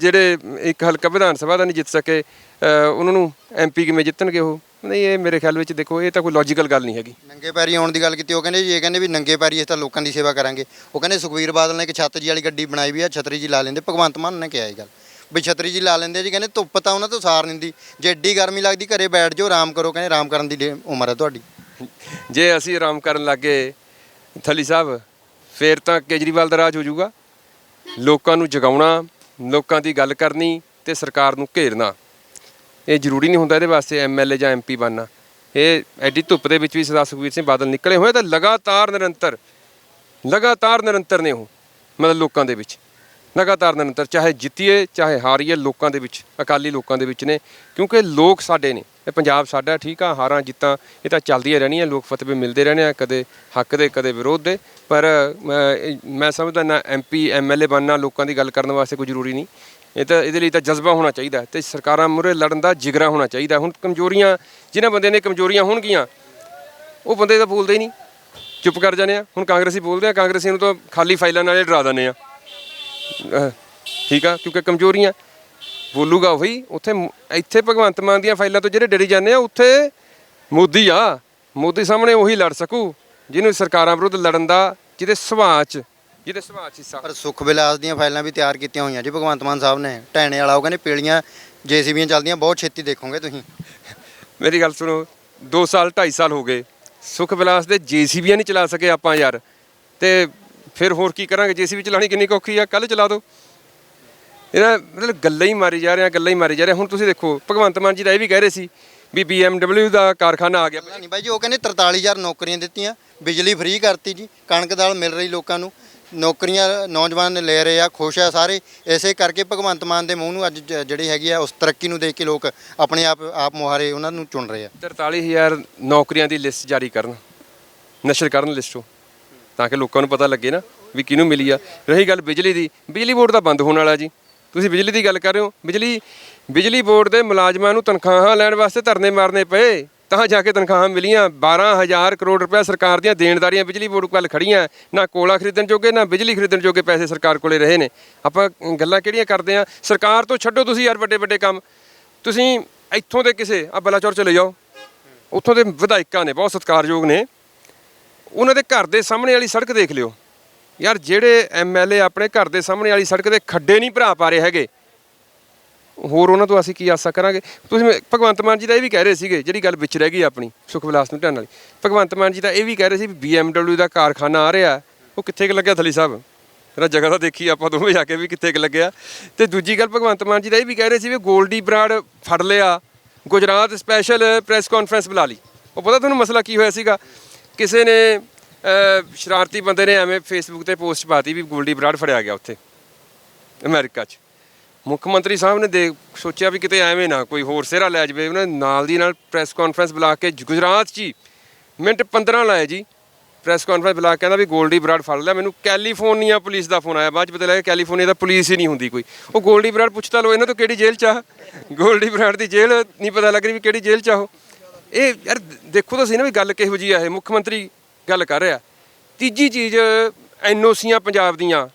ਜਿਹੜੇ ਇੱਕ ਹਲਕਾ ਵਿਧਾਨ ਸਭਾ ਦਾ ਨਹੀਂ ਜਿੱਤ ਸਕੇ ਉਹਨਾਂ ਨੂੰ ਐਮਪੀ ਕਿਵੇਂ ਜਿੱਤਣਗੇ ਉਹ? ਨਹੀਂ ਇਹ ਮੇਰੇ ਖਿਆਲ ਵਿੱਚ ਦੇਖੋ ਇਹ ਤਾਂ ਕੋਈ ਲੌਜੀਕਲ ਗੱਲ ਨਹੀਂ ਹੈਗੀ। ਨੰਗੇ ਪੈਰੀ ਆਉਣ ਦੀ ਗੱਲ ਕੀਤੀ ਉਹ ਕਹਿੰਦੇ ਜੀ ਇਹ ਕਹਿੰਦੇ ਵੀ ਨੰਗੇ ਪੈਰੀ ਅਸੀਂ ਤਾਂ ਲੋਕਾਂ ਦੀ ਸੇਵਾ ਕਰਾਂਗੇ। ਉਹ ਕਹਿੰਦੇ ਸੁਖਵੀਰ ਬਾਦਲ ਨੇ ਇੱਕ ਛੱਤ ਜੀ ਵਾਲੀ ਗੱਡੀ ਬਣਾਈ ਵੀ ਆ ਛਤਰੀ ਜੀ ਲਾ ਲੈਂਦੇ ਭਗਵੰਤ ਮਾਨ ਨੇ ਕਿਹਾ ਇਹ ਗੱਲ। ਵੀ ਛਤਰੀ ਜੀ ਲਾ ਲੈਂਦੇ ਜੀ ਕਹਿੰਦੇ ਧੁੱਪ ਤਾਂ ਉਹਨਾਂ ਤੋਂ ਸਾਰ ਨਹੀਂ ਦੀ ਜੇ ਐਡੀ ਗਰਮੀ ਲੱਗਦੀ ਘਰੇ ਬੈਠ ਜਾਓ ਆਰਾਮ ਕਰੋ ਕਹਿੰਦੇ ਆਰਾਮ ਕਰਨ ਦੀ ਡੇ- ਉਮਰ ਹੈ ਤੁਹਾਡੀ। ਜੇ ਅਸੀਂ ਆਰਾਮ ਕਰਨ ਲੱਗੇ ਥਲੀ ਸਾਹਿਬ ਫੇਰ ਤਾਂ ਕੇਜਰੀਵਾਲ ਦਾ ਰਾਜ ਹੋ ਜਾਊਗਾ। ਲੋਕਾਂ ਨੂੰ ਜਗਾਉਣਾ ਲੋਕਾਂ ਦੀ ਗੱਲ ਕਰਨੀ ਤੇ ਸਰਕਾਰ ਨੂੰ ਘੇਰਨਾ। ਇਹ ਜ਼ਰੂਰੀ ਨਹੀਂ ਹੁੰਦਾ ਇਹਦੇ ਵਾਸਤੇ ਐਮਐਲਏ ਜਾਂ ਐਮਪੀ ਬਣਨਾ। ਇਹ ਐਡੀ ਧੁੱਪ ਦੇ ਵਿੱਚ ਵੀ ਸਰਦਾਰ ਸੁਖਬੀਰ ਸਿੰਘ ਬਾਦਲ ਨਿਕਲੇ ਹੋਏ ਤਾਂ ਲਗਾਤਾਰ ਨਿਰੰਤਰ ਲਗਾਤਾਰ ਨਿਰੰਤਰ ਨੇ ਉਹ, ਮਤਲਬ ਲੋਕਾਂ ਦੇ ਵਿੱਚ। ਲਗਾਤਾਰ ਨਿਰੰਤਰ, ਚਾਹੇ ਜਿੱਤੀਏ, ਚਾਹੇ ਹਾਰੀਏ, ਲੋਕਾਂ ਦੇ ਵਿੱਚ, ਅਕਾਲੀ ਲੋਕਾਂ ਦੇ ਵਿੱਚ ਨੇ, ਕਿਉਂਕਿ ਲੋਕ ਸਾਡੇ ਨੇ। ਇਹ ਪੰਜਾਬ ਸਾਡਾ ਠੀਕ ਆ, ਹਾਰਾਂ, ਜਿੱਤਾਂ, ਇਹ ਤਾਂ ਚੱਲਦੀਆਂ ਰਹਿਣੀਆਂ, ਲੋਕ ਫਤਵੇ ਮਿਲਦੇ ਰਹਿਣੇ ਆ, ਕਦੇ ਹੱਕ ਦੇ, ਕਦੇ ਵਿਰੋਧ ਦੇ। ਪਰ ਮੈਂ- ਮੈਂ ਸਮਝਦਾ ਨਾ ਐਮਪੀ ਐਮਐਲਏ ਬਣਨਾ ਲੋਕਾਂ ਦੀ ਗੱਲ ਕਰਨ ਵਾਸਤੇ ਕੋਈ ਜ਼ਰੂਰੀ ਨਹੀਂ। ਇਹ ਤਾਂ, ਇਹਦੇ ਲਈ ਤਾਂ ਜਜ਼ਬਾ ਹੋਣਾ ਚਾਹੀਦਾ ਤੇ ਸਰਕਾਰਾਂ ਮੁਰੇ ਲੜਨ ਦਾ ਜਿਗਰਾ ਹੋਣਾ ਚਾਹੀਦਾ ਹੁਣ ਕਮਜ਼ੋਰੀਆਂ, ਜਿਨ੍ਹਾਂ ਬੰਦੇ ਨੇ ਕਮਜ਼ੋਰੀਆਂ ਹੋਣਗੀਆਂ, ਉਹ ਬੰਦੇ ਤਾਂ ਬੋਲਦੇ ਹੀ ਨਹੀਂ। ਚੁੱਪ ਕਰ ਜਾਂਦੇ ਆ। ਹੁਣ ਕਾਂਗਰਸੀ ਬੋਲਦੇ ਆ, ਕਾਂਗਰਸੀ ਨੂੰ ਤਾਂ ਖਾਲੀ ਫਾਈਲਾਂ ਨਾਲੇ ਡਰਾ ਦਿੰਦੇ ਆ। ਅਹ ਠੀਕ ਆ ਕਿਉਂਕਿ ਕਮਜ਼ੋਰੀਆਂ। ਬੋਲੂਗਾ ਉਹੀ ਉੱਥੇ ਮ- ਇੱਥੇ ਭਗਵੰਤ ਮਾਨ ਦੀਆਂ ਫਾਈਲਾਂ ਤੋਂ ਜਿਹੜੇ ਡਰੀ ਜਾਂਦੇ ਆ ਉੱਥੇ ਮੋਦੀ ਆ। ਮੋਦੀ ਸਾਹਮਣੇ ਉਹੀ ਲੜ ਸਕੂ ਜਿਹਨੂੰ ਸਰਕਾਰਾਂ ਵਿਰੁੱਧ ਲੜਨ ਦਾ ਜਿਹਦੇ ਸੁਭਾਅ 'ਚ ਜਿਹਦੇ ਸੁਭਾਅ 'ਚ ਹਿੱਸਾ। ਪਰ ਸੁਖ ਵਿਲਾਸ ਦੀਆਂ ਫਾਈਲਾਂ ਵੀ ਤਿਆਰ ਕੀਤੀਆਂ ਹੋਈਆਂ ਜੀ ਭਗਵੰਤ ਮਾਨ ਸਾਹਿਬ ਨੇ। ਢੈਣੇ ਵਾਲਾ ਉਹ ਕਹਿੰਦੇ ਪੀਲੀਆਂ ਜੇਸੀਬੀਆਂ ਚੱਲਦੀਆਂ ਬਹੁਤ ਛੇਤੀ ਦੇਖੋਗੇ ਤੁਸੀਂ। ਮੇਰੀ ਗੱਲ ਸੁਣੋ 2 ਸਾਲ 2.5 ਸਾਲ ਹੋ ਗਏ। ਸੁਖ ਵਿਲਾਸ ਦੇ ਜੀਸੀਬੀਆਂ ਨਹੀਂ ਚਲਾ ਸਕੇ ਆਪਾਂ ਯਾਰ। ਤੇ ਫਿਰ ਹੋਰ ਕੀ ਕਰਾਂਗੇ? ਜੀਸੀਬੀ ਚਲਾਣੀ ਕਿੰਨੀ ਔਖੀ ਆ ਕੱਲ ਚਲਾ ਦਿਓ। ਇਹਦਾ ਮਤਲਬ ਗੱਲਾਂ ਹੀ ਮਾਰੀ ਜਾ ਰਹੇ ਆ ਗੱਲਾਂ ਹੀ ਮਾਰੀ ਜਾ ਰਹੇ। ਹੁਣ ਤੁਸੀਂ ਦੇਖੋ ਭਗਵੰਤ ਮਾਨ ਜੀ ਦਾ ਇਹ ਵੀ ਕਹਿ ਰਹੇ ਸੀ ਵੀ BMW ਦਾ ਕਾਰਖਾਨਾ ਆ ਗਿਆ। ਨਹੀਂ ਬਾਈ ਜੀ ਉਹ ਕਹਿੰਦੇ 43000 ਨੌਕਰੀਆਂ ਦਿੱਤੀਆਂ ਬਿਜਲੀ ਫ੍ਰੀ ਕਰਤੀ ਜੀ ਕਣਕ ਦਾਲ ਮਿਲ ਰਹੀ ਲੋਕਾਂ ਨੂੰ। ਨੌਕਰੀਆਂ ਨੌਜਵਾਨ ਲੈ ਰਹੇ ਆ ਖੁਸ਼ ਆ ਸਾਰੇ। ਇਸੇ ਕਰਕੇ ਭਗਵੰਤ ਮਾਨ ਦੇ ਮੂੰਹ ਨੂੰ ਅੱਜ ਜਿਹੜੀ ਹੈਗੀ ਆ ਉਸ ਤਰੱਕੀ ਨੂੰ ਦੇਖ ਕੇ ਲੋਕ ਆਪਣੇ ਆਪ ਆਪ ਮੁਹਾਰੇ ਉਹਨਾਂ ਨੂੰ ਚੁਣ ਰਹੇ ਆ। 43000 ਨੌਕਰੀਆਂ ਦੀ ਲਿਸਟ ਜਾਰੀ ਕਰਨ ਨਸ਼ਰ ਕਰਨ ਲਿਸਟੋਂ ਤਾਂ ਕਿ ਲੋਕਾਂ ਨੂੰ ਪਤਾ ਲੱਗੇ ਨਾ ਵੀ ਕਿਹਨੂੰ ਮਿਲੀ ਆ। ਰਹੀ ਗੱਲ ਬਿਜਲੀ ਦੀ, ਬਿਜਲੀ ਬੋਰਡ ਦਾ ਬੰਦ ਹੋਣ ਵਾਲਾ ਜੀ। ਤੁਸੀਂ ਬਿਜਲੀ ਦੀ ਗੱਲ ਕਰ ਰਹੇ ਹੋ, ਬਿਜਲੀ ਬਿਜਲੀ ਬੋਰਡ ਦੇ ਮੁਲਾਜ਼ਮਾਂ ਨੂੰ ਤਨਖਾਹਾਂ ਲੈਣ ਵਾਸਤੇ ਧਰਨੇ ਮਾਰਨੇ ਪਏ। ਤਾਂ ਜਾ ਕੇ ਤਨਖਾਹਾਂ ਮਿਲੀਆਂ 12000 ਕਰੋੜ ਰੁਪਏ ਸਰਕਾਰ ਦੀਆਂ ਦੇਣਦਾਰੀਆਂ ਬਿਜਲੀ ਬੋਰਡ ਕੋਲ ਖੜੀਆਂ। ਨਾ ਕੋਲਾ ਖਰੀਦਣ ਜੋਗੇ, ਨਾ ਬਿਜਲੀ ਖਰੀਦਣ ਜੋਗੇ ਪੈਸੇ ਸਰਕਾਰ ਕੋਲੇ ਰਹੇ ਨੇ। ਆਪਾਂ ਗੱਲਾਂ ਕਿਹੜੀਆਂ ਕਰਦੇ ਆ ਸਰਕਾਰ ਤੋਂ ਛੱਡੋ ਤੁਸੀਂ ਯਾਰ ਵੱਡੇ ਵੱਡੇ ਕੰਮ। ਤੁਸੀਂ ਇੱਥੋਂ ਦੇ ਕਿਸੇ ਆ ਬਲਾਚੌਰ ਚਲੇ ਜਾਓ। ਉੱਥੋਂ ਦੇ ਵਿਧਾਇਕਾਂ ਨੇ, ਬਹੁਤ ਸਤਿਕਾਰਯੋਗ ਨੇ। ਉਹਨਾਂ ਦੇ ਘਰ ਦੇ ਸਾਹਮਣੇ ਵਾਲੀ ਸੜਕ ਦੇਖ ਲਿਓ। ਯਾਰ, ਜਿਹੜੇ ਐਮਐਲਏ ਆਪਣੇ ਘਰ ਦੇ ਸਾਹਮਣੇ ਵਾਲੀ ਸੜਕ ਦੇ ਖੱਡੇ ਨਹੀਂ ਭਰਾ ਪਾ ਰਹੇ ਹੈਗੇ। ਹੋਰ ਉਹਨਾਂ ਤੋਂ ਅਸੀਂ ਕੀ ਆਸਾ ਕਰਾਂਗੇ? ਤੁਸੀਂ ਭਗਵੰਤ ਮਾਨ ਜੀ ਦਾ ਇਹ ਵੀ ਕਹਿ ਰਹੇ ਸੀਗੇ, ਜਿਹੜੀ ਗੱਲ ਵਿੱਚ ਰਹਿ ਗਈ ਆਪਣੀ, ਸੁਖ ਵਿਲਾਸ ਨੂੰ ਢਾਣ ਵਾਲੀ। ਭਗਵੰਤ ਮਾਨ ਜੀ ਦਾ ਇਹ ਵੀ ਕਹਿ ਰਹੇ ਸੀ ਵੀ BMW ਦਾ ਕਾਰਖਾਨਾ ਆ ਰਿਹਾ। ਉਹ ਕਿੱਥੇ ਕੁ ਲੱਗਿਆ ਥਲੀ ਸਾਹਿਬ? ਤੇਰਾ ਜਗ੍ਹਾ ਤਾਂ ਦੇਖੀ ਆਪਾਂ ਦੋਵੇਂ ਜਾ ਕੇ ਵੀ ਕਿੱਥੇ ਕੁ ਲੱਗਿਆ। ਤੇ ਦੂਜੀ ਗੱਲ, ਭਗਵੰਤ ਮਾਨ ਜੀ ਦਾ ਇਹ ਵੀ ਕਹਿ ਰਹੇ ਸੀ ਵੀ ਗੋਲਡੀ ਬਰਾਡ ਫੜ ਲਿਆ। ਗੁਜਰਾਤ ਸਪੈਸ਼ਲ ਪ੍ਰੈਸ ਕਾਨਫਰੰਸ ਬੁਲਾ ਲਈ। ਉਹ ਪਤਾ ਤੁਹਾਨੂੰ ਮਸਲਾ ਕੀ ਹੋਇਆ ਸੀਗਾ? ਕਿਸੇ ਨੇ ਅਹ, ਸ਼ਰਾਰਤੀ ਬੰਦੇ ਨੇ ਐਵੇਂ ਫੇਸਬੁੱਕ ਤੇ ਪੋਸਟ ਪਾਤੀ ਵੀ ਗੋਲਡੀ ਬਰਾੜ ਫੜਿਆ ਗਿਆ ਉੱਥੇ ਅਮਰੀਕਾ 'ਚ। ਮੁੱਖ ਮੰਤਰੀ ਸਾਹਿਬ ਨੇ ਦੇ ਸੋਚਿਆ ਵੀ ਕਿਤੇ ਐਵੇਂ ਨਾ ਕੋਈ ਹੋਰ ਸਿਹਰਾ ਲੈ ਜਾਵੇ ਉਹਨਾਂ ਨਾਲ ਦੀ ਨਾਲ ਪ੍ਰੈਸ ਕਾਨਫਰੰਸ ਬੁਲਾ ਕੇ ਜ- ਗੁਜਰਾਤ 'ਚ ਹੀ ਮਿੰਟ 15 ਲਾਏ ਜੀ। ਪ੍ਰੈਸ ਕਾਨਫਰੰਸ ਬੁਲਾ ਕੇ ਕਹਿੰਦਾ ਵੀ ਗੋਲਡੀ ਬਰਾੜ ਫੜ ਲਿਆ ਮੈਨੂੰ ਕੈਲੀਫੋਰਨੀਆ ਪੁਲਿਸ ਦਾ ਫੋਨ ਆਇਆ ਬਾਅਦ ਚ ਪਤਾ ਲੱਗਾ ਕੈਲੀਫੋਰਨੀਆ ਦਾ ਪੁਲਿਸ ਹੀ ਨਹੀਂ ਹੁੰਦੀ ਕੋਈ। ਉਹ ਗੋਲਡੀ ਬਰਾੜ ਪੁੱਛਦਾ ਲੋ ਇਹਨਾਂ ਤੋਂ ਕਿਹੜੀ ਜੇਲ੍ਹ ਚ ਆ? ਗੋਲਡੀ ਬਰਾੜ ਦੀ ਜੇਲ੍ਹ ਨਹੀਂ ਪਤਾ ਲੱਗ ਰਹੀ ਵੀ ਕਿਹੜੀ ਜੇਲ੍ਹ ਚ ਆ ਉਹ। ਇਹ ਯਾਰ ਦੇਖੋ ਤਾਂ ਸਹੀ ਨਾ ਵੀ ਗੱਲ ਕਿਹੋ ਜੀ ਆ ਇਹ, ਮੁੱਖ ਮੰਤਰੀ ਗੱਲ ਕਰ ਰਿਹਾ। ਤੀਜੀ ਚੀਜ਼, ਐਨਓਸੀਆਂ ਪੰਜਾਬ ਦੀਆਂ।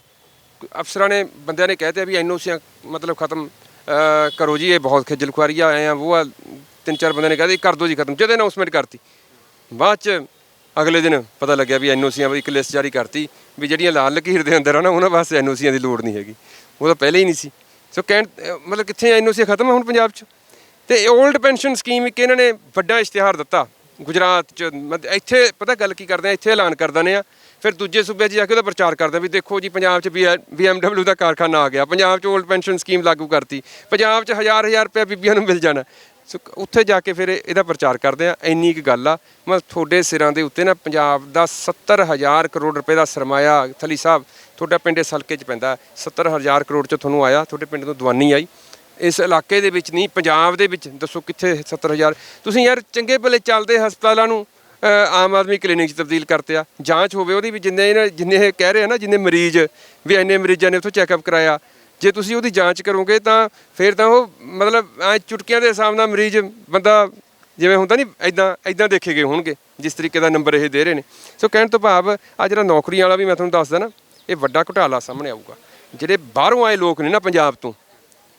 ਅਫਸਰਾਂ ਨੇ, ਬੰਦਿਆਂ ਨੇ ਕਹਿਤੇ ਵੀ ਐਨਓਸੀਆਂ ਮਤਲਬ ਖਤਮ ਕਰੋ ਜੀ, ਇਹ ਬਹੁਤ ਖੱਜਲ ਖੁਆਰੀ ਆ ਆਏ ਆ ਉਹ ਆ। ਤਿੰਨ ਚਾਰ ਬੰਦਿਆਂ ਨੇ ਕਹਦੇ ਕਰ ਦੋ ਜੀ ਖਤਮ। ਜਦ ਅਨਾਉਂਸਮੈਂਟ ਕਰਤੀ। ਬਾਅਦ ਚ ਅਗਲੇ ਦਿਨ ਪਤਾ ਲੱਗਿਆ ਵੀ ਐਨਓਸੀਆਂ ਵੀ ਇੱਕ ਲਿਸਟ ਜਾਰੀ ਕਰਤੀ ਵੀ ਜਿਹੜੀਆਂ ਲਾਲ ਲਕੀਰ ਦੇ ਅੰਦਰ ਆ ਨਾ, ਉਹਨਾਂ ਵਾਸਤੇ ਐਨਓਸੀਆਂ ਦੀ ਲੋੜ ਨਹੀਂ ਹੈਗੀ। ਉਹ ਤਾਂ ਪਹਿਲੇ ਹੀ ਨਹੀਂ ਸੀ। ਸੋ ਕਹਿਣ, ਮਤਲਬ ਕਿੱਥੇ ਐਨਓਸੀ ਖਤਮ ਆ ਹੁਣ ਪੰਜਾਬ 'ਚ? ਤੇ 올ਡ ਪੈਨਸ਼ਨ ਸਕੀਮ ਇੱਕ ਇਹਨਾਂ ਨੇ ਵੱਡਾ ਇਸ਼ਤਿਹਾਰ ਦਿੱਤਾ ਗੁਜਰਾਤ 'ਚ। ਮਤ- ਇੱਥੇ ਪਤਾ ਗੱਲ ਕੀ ਕਰਦੇ ਆ? ਇੱਥੇ ਐਲਾਨ ਕਰ ਦਿੰਦੇ ਆ। ਫਿਰ ਦੂਜੇ ਸੂਬਿਆਂ 'ਚ ਜਾ ਕੇ ਉਹਦਾ ਪ੍ਰਚਾਰ ਕਰਦੇ ਆ ਵੀ ਦੇਖੋ ਜੀ, ਪੰਜਾਬ 'ਚ BMW ਦਾ ਕਾਰਖਾਨਾ ਆ ਗਿਆ। ਪੰਜਾਬ 'ਚ 올ਡ ਪੈਨਸ਼ਨ ਸਕੀਮ ਲਾਗੂ ਕਰਤੀ। ਪੰਜਾਬ 'ਚ ਹਜ਼ਾਰ ਹਜ਼ਾਰ ਰੁਪਏ ਬੀਬੀਆਂ ਨੂੰ ਮਿਲ ਜਾਣਾ। ਸੋ ਕ- ਉੱਥੇ ਜਾ ਕੇ ਫਿਰ ਇਹ- ਇਹਦਾ ਪ੍ਰਚਾਰ ਕਰਦੇ ਆ। ਇੰਨੀ ਕੁ ਗੱਲ ਆ। ਮੈਂ ਤੁਹਾਡੇ ਸਿਰਾਂ ਦੇ ਉੱਤੇ ਨਾ ਪੰਜਾਬ ਦਾ 70000 ਕਰੋੜ ਰੁਪਏ ਦਾ ਸਰਮਾਇਆ ਥਲੀ ਸਾਹਿਬ ਤੁਹਾਡਾ ਪਿੰਡ ਇਸ ਹਲਕੇ 'ਚ ਪੈਂਦਾ। 70000 ਕਰੋੜ 'ਚ ਤੁਹਾਨੂੰ ਆਇਆ। ਤੁਹਾਡੇ ਪਿੰਡ ਤੋਂ ਦਵਾਨੀ ਆਈ। ਇਸ ਇਲਾਕੇ ਦੇ ਵਿੱਚ ਨਹੀਂ, ਪੰਜਾਬ ਦੇ ਵਿੱਚ, ਦੱਸੋ ਕਿੱਥੇ 70000 ਤੁਸੀਂ ਯਾਰ ਚੰਗੇ ਭਲੇ ਚੱਲਦੇ ਹਸਪਤਾਲਾਂ ਨੂੰ ਆਮ ਆਦਮੀ ਕਲੀਨਿਕ 'ਚ ਤਬਦੀਲ ਕਰਤੇ ਆ। ਜਾਂਚ ਹੋਵੇ, ਉਹਦੀ ਵੀ ਜਿੰਨੇ ਇਹਨਾਂ- ਜਿੰਨੇ ਇਹ ਕਹਿ ਰਹੇ ਆ ਨਾ, ਜਿੰਨੇ ਮਰੀਜ਼, ਵੀ ਇੰਨੇ ਮਰੀਜ਼ਾਂ ਨੇ ਉੱਥੋਂ ਚੈੱਕਅਪ ਕਰਾਇਆ। ਜੇ ਤੁਸੀਂ ਉਹਦੀ ਜਾਂਚ ਕਰੋਗੇ ਤਾਂ ਫਿਰ ਤਾਂ ਉਹ ਮਤਲਬ ਐ ਚੁਟਕੀਆਂ ਦੇ ਹਿਸਾਬ ਨਾਲ ਮਰੀਜ਼ ਬੰਦਾ ਜਿਵੇਂ ਹੁੰਦਾ ਨਹੀਂ ਐਦਾਂ ਐਦਾਂ ਦੇਖੇ ਗਏ ਹੋਣਗੇ, ਜਿਸ ਤਰੀਕੇ ਦਾ ਨੰਬਰ ਇਹ ਦੇ ਰਹੇ ਨੇ। ਸੋ ਕਹਿਣ ਤੋਂ ਭਾਵ ਆ ਜਿਹੜਾ ਨੌਕਰੀਆਂ ਵਾਲਾ ਵੀ ਮੈਂ ਤੁਹਾਨੂੰ ਦੱਸਦਾ ਨਾ, ਇਹ ਵੱਡਾ ਘੁਟਾਲਾ ਸਾਹਮਣੇ ਆਊਗਾ। ਜਿਹੜੇ ਬਾਹਰੋਂ ਆਏ ਲੋਕ ਨੇ ਨਾ ਪੰਜਾਬ ਤੋਂ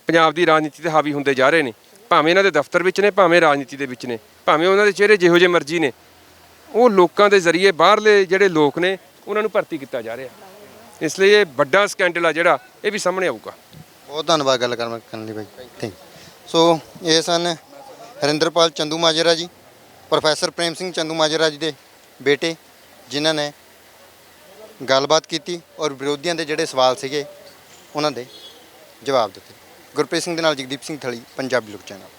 ਪੰਜਾਬ ਦੀ ਰਾਜਨੀਤੀ ਤੇ ਹਾਵੀ ਹੁੰਦੇ ਜਾ ਰਹੇ ਨੇ। ਭਾਵੇਂ ਇਹਨਾਂ ਦੇ ਦਫ਼ਤਰ ਵਿੱਚ ਨੇ, ਭਾਵੇਂ ਰਾਜਨੀਤੀ ਦੇ ਵਿੱਚ ਨੇ, ਭਾਵੇਂ ਉਹਨਾਂ ਦੇ ਚਿਹਰੇ ਜਿਹੋ ਜਿਹੇ ਮਰਜ਼ੀ ਨੇ। ਉਹ ਲੋਕਾਂ ਦੇ ਜ਼ਰੀਏ ਬਾਹਰਲੇ ਜਿਹੜੇ ਲੋਕ ਨੇ, ਉਹਨਾਂ ਨੂੰ ਭਰਤੀ ਕੀਤਾ ਜਾ ਰਿਹਾ। ਇਸ ਲਈ ਇਹ ਵੱਡਾ ਸਕੈਂਡਲ ਆ ਜਿਹੜਾ, ਇਹ ਵੀ ਸਾਹਮਣੇ ਆਊਗਾ। ਬਹੁਤ ਧੰਨਵਾਦ ਗੱਲ ਕਰਨ ਕਰਨ ਲਈ ਬਾਈ। ਥੈਂਕ ਸੋ ਇਹ ਸਨ ਹਰਿੰਦਰਪਾਲ ਚੰਦੂ ਮਾਜਰਾ ਜੀ, ਪ੍ਰੋਫੈਸਰ ਪ੍ਰੇਮ ਸਿੰਘ ਚੰਦੂ ਮਾਜਰਾ ਜੀ ਦੇ ਬੇਟੇ, ਜਿਨ੍ਹਾਂ ਨੇ ਗੱਲਬਾਤ ਕੀਤੀ ਔਰ ਵਿਰੋਧੀਆਂ ਦੇ ਜਿਹੜੇ ਸਵਾਲ ਸੀਗੇ, ਉਹਨਾਂ ਦੇ ਜਵਾਬ ਦਿੱਤੇ। ਗੁਰਪ੍ਰੀਤ ਸਿੰਘ ਦੇ ਨਾਲ ਜਗਦੀਪ ਸਿੰਘ ਥਲੀ ਪੰਜਾਬੀ ਲੋਕ ਚੈਨਲ।